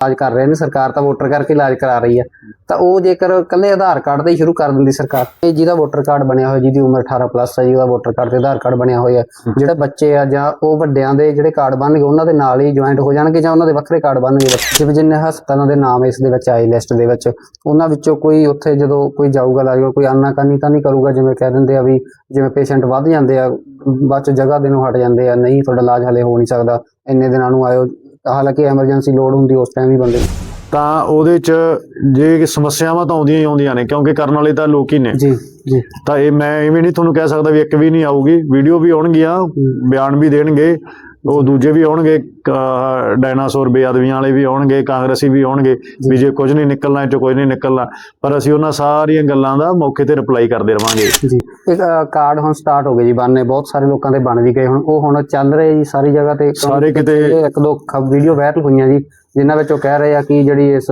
ਇਲਾਜ ਕਰ ਰਹੇ ਨੇ, ਸਰਕਾਰ ਤਾਂ ਵੋਟਰ ਕਰਕੇ ਇਲਾਜ ਕਰਾ ਰਹੀ ਹੈ ਤਾਂ ਉਹ ਜੇਕਰ ਕੱਲੇ ਆਧਾਰ ਕਾਰਡ ਤੇ ਹੀ ਸ਼ੁਰੂ ਕਰ ਦਿੰਦੀ ਸਰਕਾਰ ਇਹ ਜਿਹਦਾ ਵੋਟਰ ਕਾਰਡ ਬਣਿਆ ਹੋਇਆ, ਜਿਹਦੀ ਉਮਰ 18 ਪਲੱਸ ਹੈ ਜਿਹਦਾ ਵੋਟਰ ਕਾਰਡ ਤੇ ਆਧਾਰ ਕਾਰਡ ਬਣਿਆ ਹੋਇਆ, ਜਿਹੜੇ ਬੱਚੇ ਆ ਜਾਂ ਉਹ ਵੱਡਿਆਂ ਦੇ ਜਿਹੜੇ ਕਾਰਡ ਬਣਨਗੇ ਉਹਨਾਂ ਦੇ ਨਾਲ ਹੀ ਜੁਆਇੰਟ ਹੋ ਜਾਣਗੇ ਜਾਂ ਉਹਨਾਂ ਦੇ ਵੱਖਰੇ ਕਾਰਡ ਬਣਨਗੇ ਜਿਵੇਂ ਜਿੰਨੇ ਹਸਪਤਾਲਾਂ ਦੇ ਨਾਮ ਇਸ ਦੇ ਵਿੱਚ ਆਏ ਲਿਸਟ ਦੇ ਵਿੱਚ, ਉਹਨਾਂ ਵਿੱਚੋਂ ਕੋਈ ਉੱਥੇ ਜਦੋਂ ਕੋਈ ਜਾਊਗਾ ਇਲਾਜ ਕੋਈ ਆਨਾਕਾਨੀ ਤਾਂ ਨਹੀਂ ਕਰੂਗਾ, ਜਿਵੇਂ ਕਹਿ ਦਿੰਦੇ ਆ ਵੀ ਜਿਵੇਂ ਪੇਸ਼ੈਂਟ ਵੱਧ ਜਾਂਦੇ ਆ, ਬਾਅਦ ਚ ਜਗ੍ਹਾ ਦੇ ਨੂੰ ਹਟ ਜਾਂਦੇ ਆ, ਨਹੀਂ ਤੁਹਾਡਾ ਇਲਾਜ ਹਲੇ ਹੋ ਨਹੀਂ ਸਕਦਾ, ਇੰਨੇ ਦਿਨਾਂ ਨੂੰ ਆਇਓ ਹਾਲਾਂਕਿ ਐਮਰਜੈਂਸੀ ਲੋੜ ਹੁੰਦੀ ਉਸ ਟਾਈਮ ਹੀ ਬੰਦੇ। ਤਾਂ ਉਹਦੇ ਚ ਜੇ ਸਮੱਸਿਆਵਾਂ ਤਾਂ ਆਉਂਦੀਆਂ ਹੀ ਆਉਂਦੀਆਂ ਨੇ ਕਿਉਂਕਿ ਕਰਨ ਵਾਲੇ ਤਾਂ ਲੋਕ ਹੀ ਨੇ। ਜੀ ਜੀ। ਤਾਂ ਇਹ ਮੈਂ ਐਵੇਂ ਨਹੀਂ ਤੁਹਾਨੂੰ ਕਹਿ ਸਕਦਾ ਵੀ ਇੱਕ ਵੀ ਨਹੀਂ ਆਊਗੀ ਵੀਡੀਓ ਵੀ ਆਉਣਗੀਆਂ ਬਿਆਨ ਵੀ ਦੇਣਗੇ। ਉਹ ਦੂਜੇ ਵੀ ਆਉਣਗੇ ਡਾਇਨਾਸੌਰ ਬੇਅਦਬੀਆਂ ਵਾਲੇ ਵੀ ਆਉਣਗੇ ਕਾਂਗਰਸੀ ਵੀ ਆਉਣਗੇ ਵੀ ਜੇ ਕੁਝ ਨਹੀਂ ਨਿਕਲਣਾ ਚੋਂ ਕੁਝ ਨਹੀਂ ਨਿਕਲਣਾ। ਪਰ ਅਸੀਂ ਉਹਨਾਂ ਸਾਰੀਆਂ ਗੱਲਾਂ ਦਾ ਮੌਕੇ ਤੇ ਰਿਪਲਾਈ ਕਰਦੇ ਰਵਾਂਗੇ। ਜੀ। ਕਾਰਡ ਹੁਣ ਸਟਾਰਟ ਹੋ ਗਏ ਜੀ ਬਣਨੇ। ਬਹੁਤ ਸਾਰੇ ਲੋਕਾਂ ਦੇ ਬਣ ਵੀ ਗਏ ਹੁਣ। ਉਹ ਹੁਣ ਚੱਲ ਰਹੇ ਜੀ ਸਾਰੀ ਜਗ੍ਹਾ ਤੇ। ਸਾਰੇ ਕਿਤੇ ਇੱਕ ਦੋ ਵੀਡੀਓ ਵਾਇਰਲ ਹੋਈਆਂ ਜੀ ਜਿਨ੍ਹਾਂ ਵਿੱਚ ਉਹ ਕਹਿ ਰਹੇ ਆ ਕਿ ਜਿਹੜੀ ਇਸ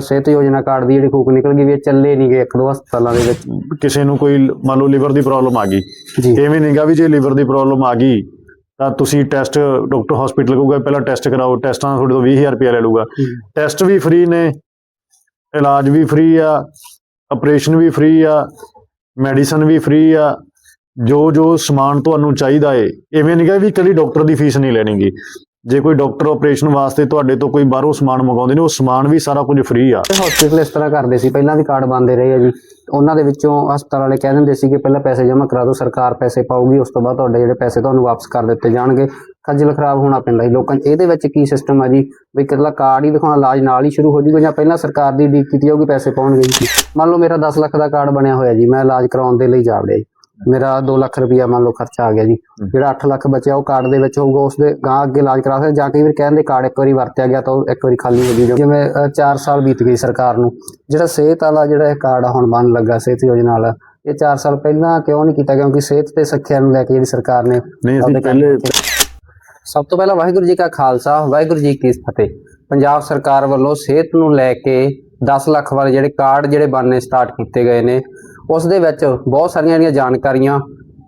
ਸਿਹਤ ਯੋਜਨਾ ਕਾਰਡ ਦੀ ਜਿਹੜੀ ਫੂਕ ਨਿਕਲ ਗਈ ਵੀ ਇਹ ਚੱਲੇ ਨਹੀਂ ਗਏ ਇੱਕ ਦੋ ਹਸਪਤਾਲਾਂ ਦੇ ਵਿੱਚ। ਕਿਸੇ ਨੂੰ ਕੋਈ ਮੰਨ ਲਓ ਲਿਵਰ ਦੀ ਪ੍ਰੋਬਲਮ ਆ ਗਈ। ਜੀ। ਐਵੇਂ ਨਹੀਂਗਾ ਵੀ ਜੇ ਲਿਵਰ ਦੀ ਪ੍ਰੋਬਲਮ ਆ ਗਈ ਤਾਂ ਤੁਸੀਂ ਟੈਸਟ ਡਾਕਟਰ ਹਸਪੀਟਲ ਕਹੂਗਾ ਪਹਿਲਾਂ ਟੈਸਟ ਕਰਾਓ ਟੈਸਟਾਂ ਦਾ ਤੁਹਾਡੇ ਤੋਂ 20000 ਰੁਪਏ ਲੈ ਲਊਗਾ। ਟੈਸਟ ਵੀ ਫ੍ਰੀ ਨੇ ਇਲਾਜ ਵੀ ਫ੍ਰੀ ਆ ਆਪਰੇਸ਼ਨ ਵੀ ਫ੍ਰੀ ਆ ਮੈਡੀਸਨ ਵੀ ਫ੍ਰੀ ਆ ਜੋ ਜੋ ਸਮਾਨ ਤੁਹਾਨੂੰ ਚਾਹੀਦਾ ਏ ਐਵੇਂ ਨਹੀਂਗਾ ਵੀ ਇਕੱਲੀ ਡਾਕਟਰ ਦੀ ਫੀਸ ਨਹੀਂ ਲੈਣੀਗੀ ਜੇ ਕੋਈ ਡਾਕਟਰ ਆਪਰੇਸ਼ਨ ਵਾਸਤੇ ਤੁਹਾਡੇ ਤੋਂ ਕੋਈ ਬਾਹਰੋਂ ਸਮਾਨ ਮੰਗਾਉਂਦੇ ਨੇ, ਉਹ ਸਮਾਨ ਵੀ ਸਾਰਾ ਕੁਝ ਫ੍ਰੀ ਆ। ਹਸਪੀਟਲ ਇਸ ਤਰ੍ਹਾਂ ਕਰਦੇ ਸੀ, ਪਹਿਲਾਂ ਵੀ ਕਾਰਡ ਬੰਦੇ ਰਹੇ ਆ ਜੀ। ਉਹਨਾਂ ਦੇ ਵਿੱਚੋਂ ਹਸਪਤਾਲ ਵਾਲੇ ਕਹਿ ਦਿੰਦੇ ਸੀ ਕਿ ਪਹਿਲਾਂ ਪੈਸੇ ਜਮ੍ਹਾਂ ਕਰਾ ਦਿਓ, ਸਰਕਾਰ ਪੈਸੇ ਪਾਊਗੀ, ਉਸ ਤੋਂ ਬਾਅਦ ਤੁਹਾਡੇ ਜਿਹੜੇ ਪੈਸੇ ਤੁਹਾਨੂੰ ਵਾਪਸ ਕਰ ਦਿੱਤੇ ਜਾਣਗੇ। ਖੱਜਲ ਖਰਾਬ ਹੋਣਾ ਪੈਂਦਾ ਜੀ ਲੋਕਾਂ ਇਹਦੇ ਵਿੱਚ ਕੀ ਸਿਸਟਮ ਆ ਜੀ? ਵੀ ਇਕੱਲਾ ਕਾਰਡ ਹੀ ਦਿਖਾਉਣਾ ਇਲਾਜ ਨਾਲ ਹੀ ਸ਼ੁਰੂ ਹੋ ਜਾਊਗਾ ਜਾਂ ਪਹਿਲਾਂ ਸਰਕਾਰ ਦੀ ਡੀਕ ਕੀਤੀ ਜਾਊਗੀ ਪੈਸੇ ਪਾਉਣਗੇ ਜੀ। ਮੰਨ ਲਓ ਮੇਰਾ 10 ਲੱਖ ਦਾ ਕਾਰਡ ਬਣਿਆ ਹੋਇਆ ਜੀ, ਮੈਂ ਇਲਾਜ ਕਰਾਉਣ ਦੇ ਲਈ ਜਾ ਵੜਿਆ ਮੇਰਾ 2 ਲੱਖ ਰੁਪਇਆ ਮੰਨ ਲਓ ਖਰਚਾ ਆ ਗਿਆ ਜੀ। ਜਿਹੜਾ 8 ਲੱਖ ਬਚਿਆ ਉਹ ਕਾਰਡ ਦੇ ਵਿੱਚ ਹੋਊਗਾ ਉਸ ਦੇ ਗਾਂ ਅੱਗੇ ਇਲਾਜ ਕਰਾ ਸਕਦੇ ਜਾਂ ਕਈ ਵਾਰ ਕਹਿੰਦੇ ਕਾਰਡ ਇੱਕ ਵਾਰੀ ਵਰਤਿਆ ਗਿਆ ਤਾਂ ਇੱਕ ਵਾਰੀ ਖਾਲੀ ਹੋ ਜੂਗਾ ਜਿਵੇਂ 4 ਸਾਲ ਬੀਤ ਗਏ ਸਰਕਾਰ ਨੂੰ। ਜਿਹੜਾ ਸਿਹਤ ਵਾਲਾ ਜਿਹੜਾ ਇਹ ਕਾਰਡ ਹੁਣ ਬਣ ਲੱਗਾ ਸਿਹਤ ਯੋਜਨਾ ਵਾਲਾ ਇਹ 4 ਸਾਲ ਪਹਿਲਾਂ ਕਿਉਂ ਨਹੀਂ ਕੀਤਾ ਕਿਉਂਕਿ ਸਿਹਤ ਤੇ ਸਿੱਖਿਆ ਨੂੰ ਲੈ ਕੇ ਜਿਹੜੀ ਸਰਕਾਰ ਨੇ ਨਹੀਂ ਅਸੀਂ ਪਹਿਲੇ ਸਭ ਤੋਂ ਪਹਿਲਾਂ ਵਾਹਿਗੁਰੂ ਜੀ ਕਾ ਖਾਲਸਾ ਵਾਹਿਗੁਰੂ ਜੀ ਕੀ ਫਤਿਹ। ਪੰਜਾਬ ਸਰਕਾਰ ਵੱਲੋਂ ਸਿਹਤ ਨੂੰ ਲੈ ਕੇ 10 ਲੱਖ ਵਾਲੇ ਜਿਹੜੇ ਕਾਰਡ ਜਿਹੜੇ ਬਣਨੇ ਸਟਾਰਟ ਕੀਤੇ ਗਏ ਨੇ ਉਸ ਦੇ ਵਿੱਚ ਬਹੁਤ ਸਾਰੀਆਂ ਜਿਹੜੀਆਂ ਜਾਣਕਾਰੀਆਂ,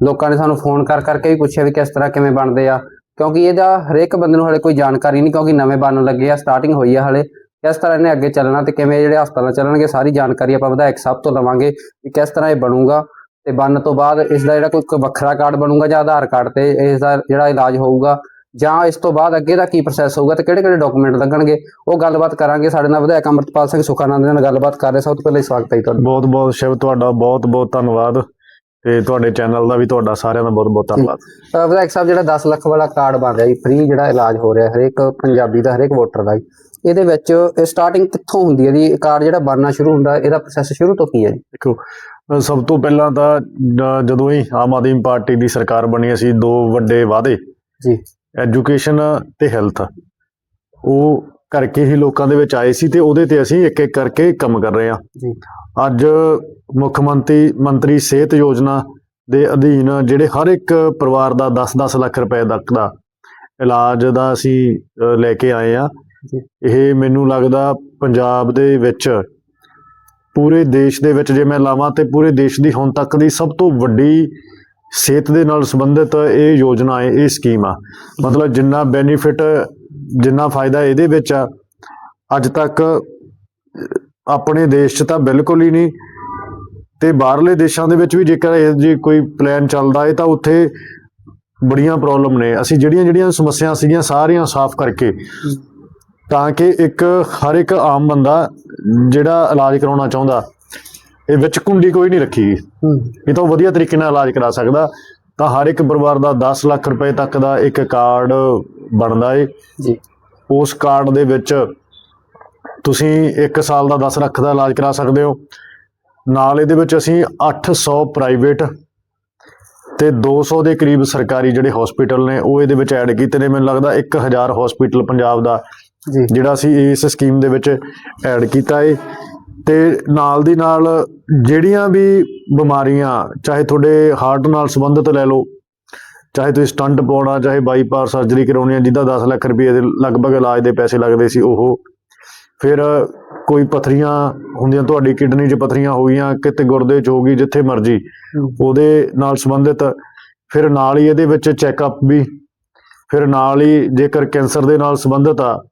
ਲੋਕਾਂ ਨੇ ਸਾਨੂੰ ਫੋਨ ਕਰ ਕਰਕੇ ਵੀ ਪੁੱਛਿਆ ਵੀ ਕਿਸ ਤਰ੍ਹਾਂ ਕਿਵੇਂ ਬਣਦੇ ਆ, ਕਿਉਂਕਿ ਇਹਦਾ ਹਰੇਕ ਬੰਦੇ ਨੂੰ ਹਲੇ ਕੋਈ ਜਾਣਕਾਰੀ ਨਹੀਂ, ਕਿਉਂਕਿ ਨਵੇਂ ਬਣਨ ਲੱਗੇ ਆ ਸਟਾਰਟਿੰਗ ਹੋਈ ਆ ਹਲੇ। ਕਿਸ ਤਰ੍ਹਾਂ ਇਹਨੇ ਅੱਗੇ ਚੱਲਣਾ ਤੇ ਕਿਵੇਂ ਜਿਹੜੇ ਹਸਪਤਾਲ ਚੱਲਣਗੇ, ਸਾਰੀ ਜਾਣਕਾਰੀ ਆਪਾਂ ਵਿਧਾਇਕ ਸਾਹਿਬ ਤੋਂ ਲਵਾਂਗੇ ਵੀ ਕਿਸ ਤਰ੍ਹਾਂ ਇਹ ਬਣੂਗਾ। ਤੇ ਬਣਨ ਤੋਂ ਬਾਅਦ ਇਸ ਦਾ ਜਿਹੜਾ ਕੋਈ ਵੱਖਰਾ ਕਾਰਡ ਬਣੂਗਾ ਜਾਂ ਆਧਾਰ ਕਾਰਡ ਤੇ ਇਸ ਦਾ ਜਿਹੜਾ ਇਲਾਜ ਹੋਊਗਾ ਜਾਂ ਇਸ ਤੋਂ ਬਾਅਦ ਅੱਗੇ ਦਾ ਕੀ ਪ੍ਰੋਸੈਸ ਹੋਊਗਾ ਤੇ ਕਿਹੜੇ ਕਿਹੜੇ ਡਾਕੂਮੈਂਟ ਲੱਗਣਗੇ ਉਹ ਗੱਲਬਾਤ ਕਰਾਂਗੇ। ਸਾਡੇ ਨਾਲ ਵਿਧਾਇਕ ਅੰਮ੍ਰਿਤਪਾਲ ਸਿੰਘ ਸੁਖਾਨੰਦ ਨਾਲ ਗੱਲਬਾਤ ਕਰ ਰਹੇ ਸਭ ਤੋਂ ਪਹਿਲਾਂ ਸਵਾਗਤ ਹੈ ਤੁਹਾਡਾ। ਬਹੁਤ ਬਹੁਤ ਸ਼ਿਵ ਤੁਹਾਡਾ ਬਹੁਤ ਬਹੁਤ ਧੰਨਵਾਦ। ਤੇ ਤੁਹਾਡੇ ਚੈਨਲ ਦਾ ਵੀ ਤੁਹਾਡਾ ਸਾਰਿਆਂ ਦਾ ਬਹੁਤ ਬਹੁਤ ਧੰਨਵਾਦ। ਵਿਧਾਇਕ ਸਾਹਿਬ ਜਿਹੜਾ 10 ਲੱਖ ਵਾਲਾ ਕਾਰਡ ਬਣ ਰਿਹਾ ਜੀ ਫ੍ਰੀ ਜਿਹੜਾ ਇਲਾਜ ਹੋ ਰਿਹਾ ਹਰੇਕ ਪੰਜਾਬੀ ਦਾ ਹਰੇਕ ਵੋਟਰ ਦਾ ਜੀ। ਇਹਦੇ ਵਿੱਚ ਸਟਾਰਟਿੰਗ ਕਿੱਥੋਂ ਹੁੰਦੀ ਹੈ ਜੀ? ਇਹ ਕਾਰਡ ਜਿਹੜਾ ਬਣਨਾ ਸ਼ੁਰੂ ਹੁੰਦਾ ਇਹਦਾ ਪ੍ਰੋਸੈਸ ਸ਼ੁਰੂ ਤੋਂ ਕੀ ਹੈ ਜੀ? ਦੇਖੋ ਸਭ ਤੋਂ ਪਹਿਲਾਂ ਤਾਂ ਜਦੋਂ ਹੀ ਆਮ ਆਦਮੀ ਪਾਰਟੀ ਦੀ ਸਰਕਾਰ ਬਣੀ ਅਸੀਂ ਦੋ ਵੱਡੇ ਵਾਅਦੇ ਜੀ। ਐਜੂਕੇਸ਼ਨ ਤੇ ਹੈਲਥ। ਉਹ ਕਰਕੇ ਹੀ ਲੋਕਾਂ ਦੇ ਵਿੱਚ ਆਏ ਸੀ ਤੇ ਉਹਦੇ ਤੇ ਅਸੀਂ ਇੱਕ ਇੱਕ ਕਰਕੇ ਕੰਮ ਕਰ ਰਹੇ ਹਾਂ। ਜੀ। ਅੱਜ ਮੁੱਖ ਮੰਤਰੀ ਮੰਤਰੀ ਸਿਹਤ ਯੋਜਨਾ ਦੇ ਅਧੀਨ ਜਿਹੜੇ ਹਰ ਇੱਕ ਪਰਿਵਾਰ ਦਾ 10-10 ਲੱਖ ਰੁਪਏ ਤੱਕ ਦਾ ਇਲਾਜ ਦਾ ਅਸੀਂ ਲੈ ਕੇ ਆਏ ਆ। ਇਹ ਮੈਨੂੰ ਲੱਗਦਾ ਪੰਜਾਬ ਦੇ ਵਿੱਚ ਪੂਰੇ ਦੇਸ਼ ਦੇ ਵਿੱਚ ਜੇ ਮੈਂ ਲਾਵਾਂ ਤੇ ਪੂਰੇ ਦੇਸ਼ ਦੀ ਹੁਣ ਤੱਕ ਦੀ ਸਭ ਤੋਂ ਵੱਡੀ ਸਿਹਤ ਦੇ ਨਾਲ ਸੰਬੰਧਿਤ ਇਹ ਯੋਜਨਾ ਹੈ ਇਹ ਸਕੀਮ ਆ। ਮਤਲਬ ਜਿੰਨਾ ਬੈਨੀਫਿਟ ਜਿੰਨਾ ਫਾਇਦਾ ਇਹਦੇ ਵਿੱਚ ਆ, ਅੱਜ ਤੱਕ ਆਪਣੇ ਦੇਸ਼ 'ਚ ਤਾਂ ਬਿਲਕੁਲ ਹੀ ਨਹੀਂ, ਤੇ ਬਾਹਰਲੇ ਦੇਸ਼ਾਂ ਦੇ ਵਿੱਚ ਵੀ ਜੇਕਰ ਇਹ ਜੇ ਕੋਈ ਪਲਾਨ ਚੱਲਦਾ ਹੈ ਤਾਂ ਉੱਥੇ ਬੜੀਆਂ ਪ੍ਰੋਬਲਮ ਨੇ। ਅਸੀਂ ਜਿਹੜੀਆਂ ਜਿਹੜੀਆਂ ਸਮੱਸਿਆ ਸੀਗੀਆਂ, ਸਾਰੀਆਂ ਸਾਫ਼ ਕਰਕੇ ਤਾਂ ਕਿ ਇੱਕ ਹਰ ਇੱਕ ਆਮ ਬੰਦਾ ਜਿਹੜਾ ਇਲਾਜ ਕਰਾਉਣਾ ਚਾਹੁੰਦਾ ਇਹ ਵਿੱਚ ਕੁੰਡੀ ਕੋਈ ਨਹੀਂ ਰੱਖੀ। ਇਹ ਤਾਂ ਵਧੀਆ ਤਰੀਕੇ ਨਾਲ ਇਲਾਜ ਕਰਾ ਸਕਦਾ। ਤਾਂ ਹਰ ਇੱਕ ਪਰਿਵਾਰ ਦਾ 10 ਲੱਖ ਰੁਪਏ ਤੱਕ ਦਾ ਇੱਕ ਕਾਰਡ ਬਣਦਾ ਏ। ਜੀ। ਉਸ ਕਾਰਡ ਦੇ ਵਿੱਚ ਤੁਸੀਂ 1 ਸਾਲ ਦਾ 10 ਲੱਖ ਦਾ ਇਲਾਜ ਕਰਾ ਸਕਦੇ ਹੋ। ਨਾਲ ਇਹਦੇ ਵਿੱਚ ਅਸੀਂ 800 ਪ੍ਰਾਈਵੇਟ ਤੇ 200 ਦੇ ਕਰੀਬ ਸਰਕਾਰੀ ਜਿਹੜੇ ਹਸਪੀਟਲ ਨੇ ਉਹ ਇਹਦੇ ਵਿੱਚ ਐਡ ਕੀਤੇ ਨੇ। ਮੈਨੂੰ ਲੱਗਦਾ 1000 ਹਸਪੀਟਲ ਪੰਜਾਬ ਦਾ ਜਿਹੜਾ ਅਸੀਂ ਇਸ ਸਕੀਮ ਦੇ ਵਿੱਚ ਐਡ ਕੀਤਾ ਏ। ਤੇ ਨਾਲ ਦੀ ਨਾਲ ਜਿਹੜੀਆਂ ਵੀ ਬਿਮਾਰੀਆਂ ਚਾਹੇ ਤੁਹਾਡੇ ਹਾਰਟ ਨਾਲ ਸੰਬੰਧਿਤ ਲੈ ਲਓ ਚਾਹੇ ਤੁਸੀਂ ਸਟੰਟ ਪਾਉਣਾ ਚਾਹੇ ਬਾਈਪਾਸ ਸਰਜਰੀ ਕਰਾਉਣੀ ਹੈ ਜਿਹਦਾ 10 ਲੱਖ ਰੁਪਏ ਦੇ ਲਗਭਗ ਇਲਾਜ ਦੇ ਪੈਸੇ ਲੱਗਦੇ ਸੀ ਉਹ ਫਿਰ ਕੋਈ ਪਥਰੀਆਂ ਹੁੰਦੀਆਂ ਤੁਹਾਡੀ ਕਿਡਨੀ 'ਚ ਪਥਰੀਆਂ ਹੋ ਗਈਆਂ ਕਿਤੇ ਗੁਰਦੇ 'ਚ ਹੋ ਗਈ ਜਿੱਥੇ ਮਰਜ਼ੀ। ਉਹਦੇ ਨਾਲ ਸੰਬੰਧਿਤ ਫਿਰ ਨਾਲ ਹੀ ਇਹਦੇ ਵਿੱਚ ਚੈੱਕਅਪ ਵੀ ਫਿਰ ਨਾਲ ਹੀ ਜੇਕਰ ਕੈਂਸਰ ਦੇ ਨਾਲ ਸੰਬੰਧਿਤ ਆ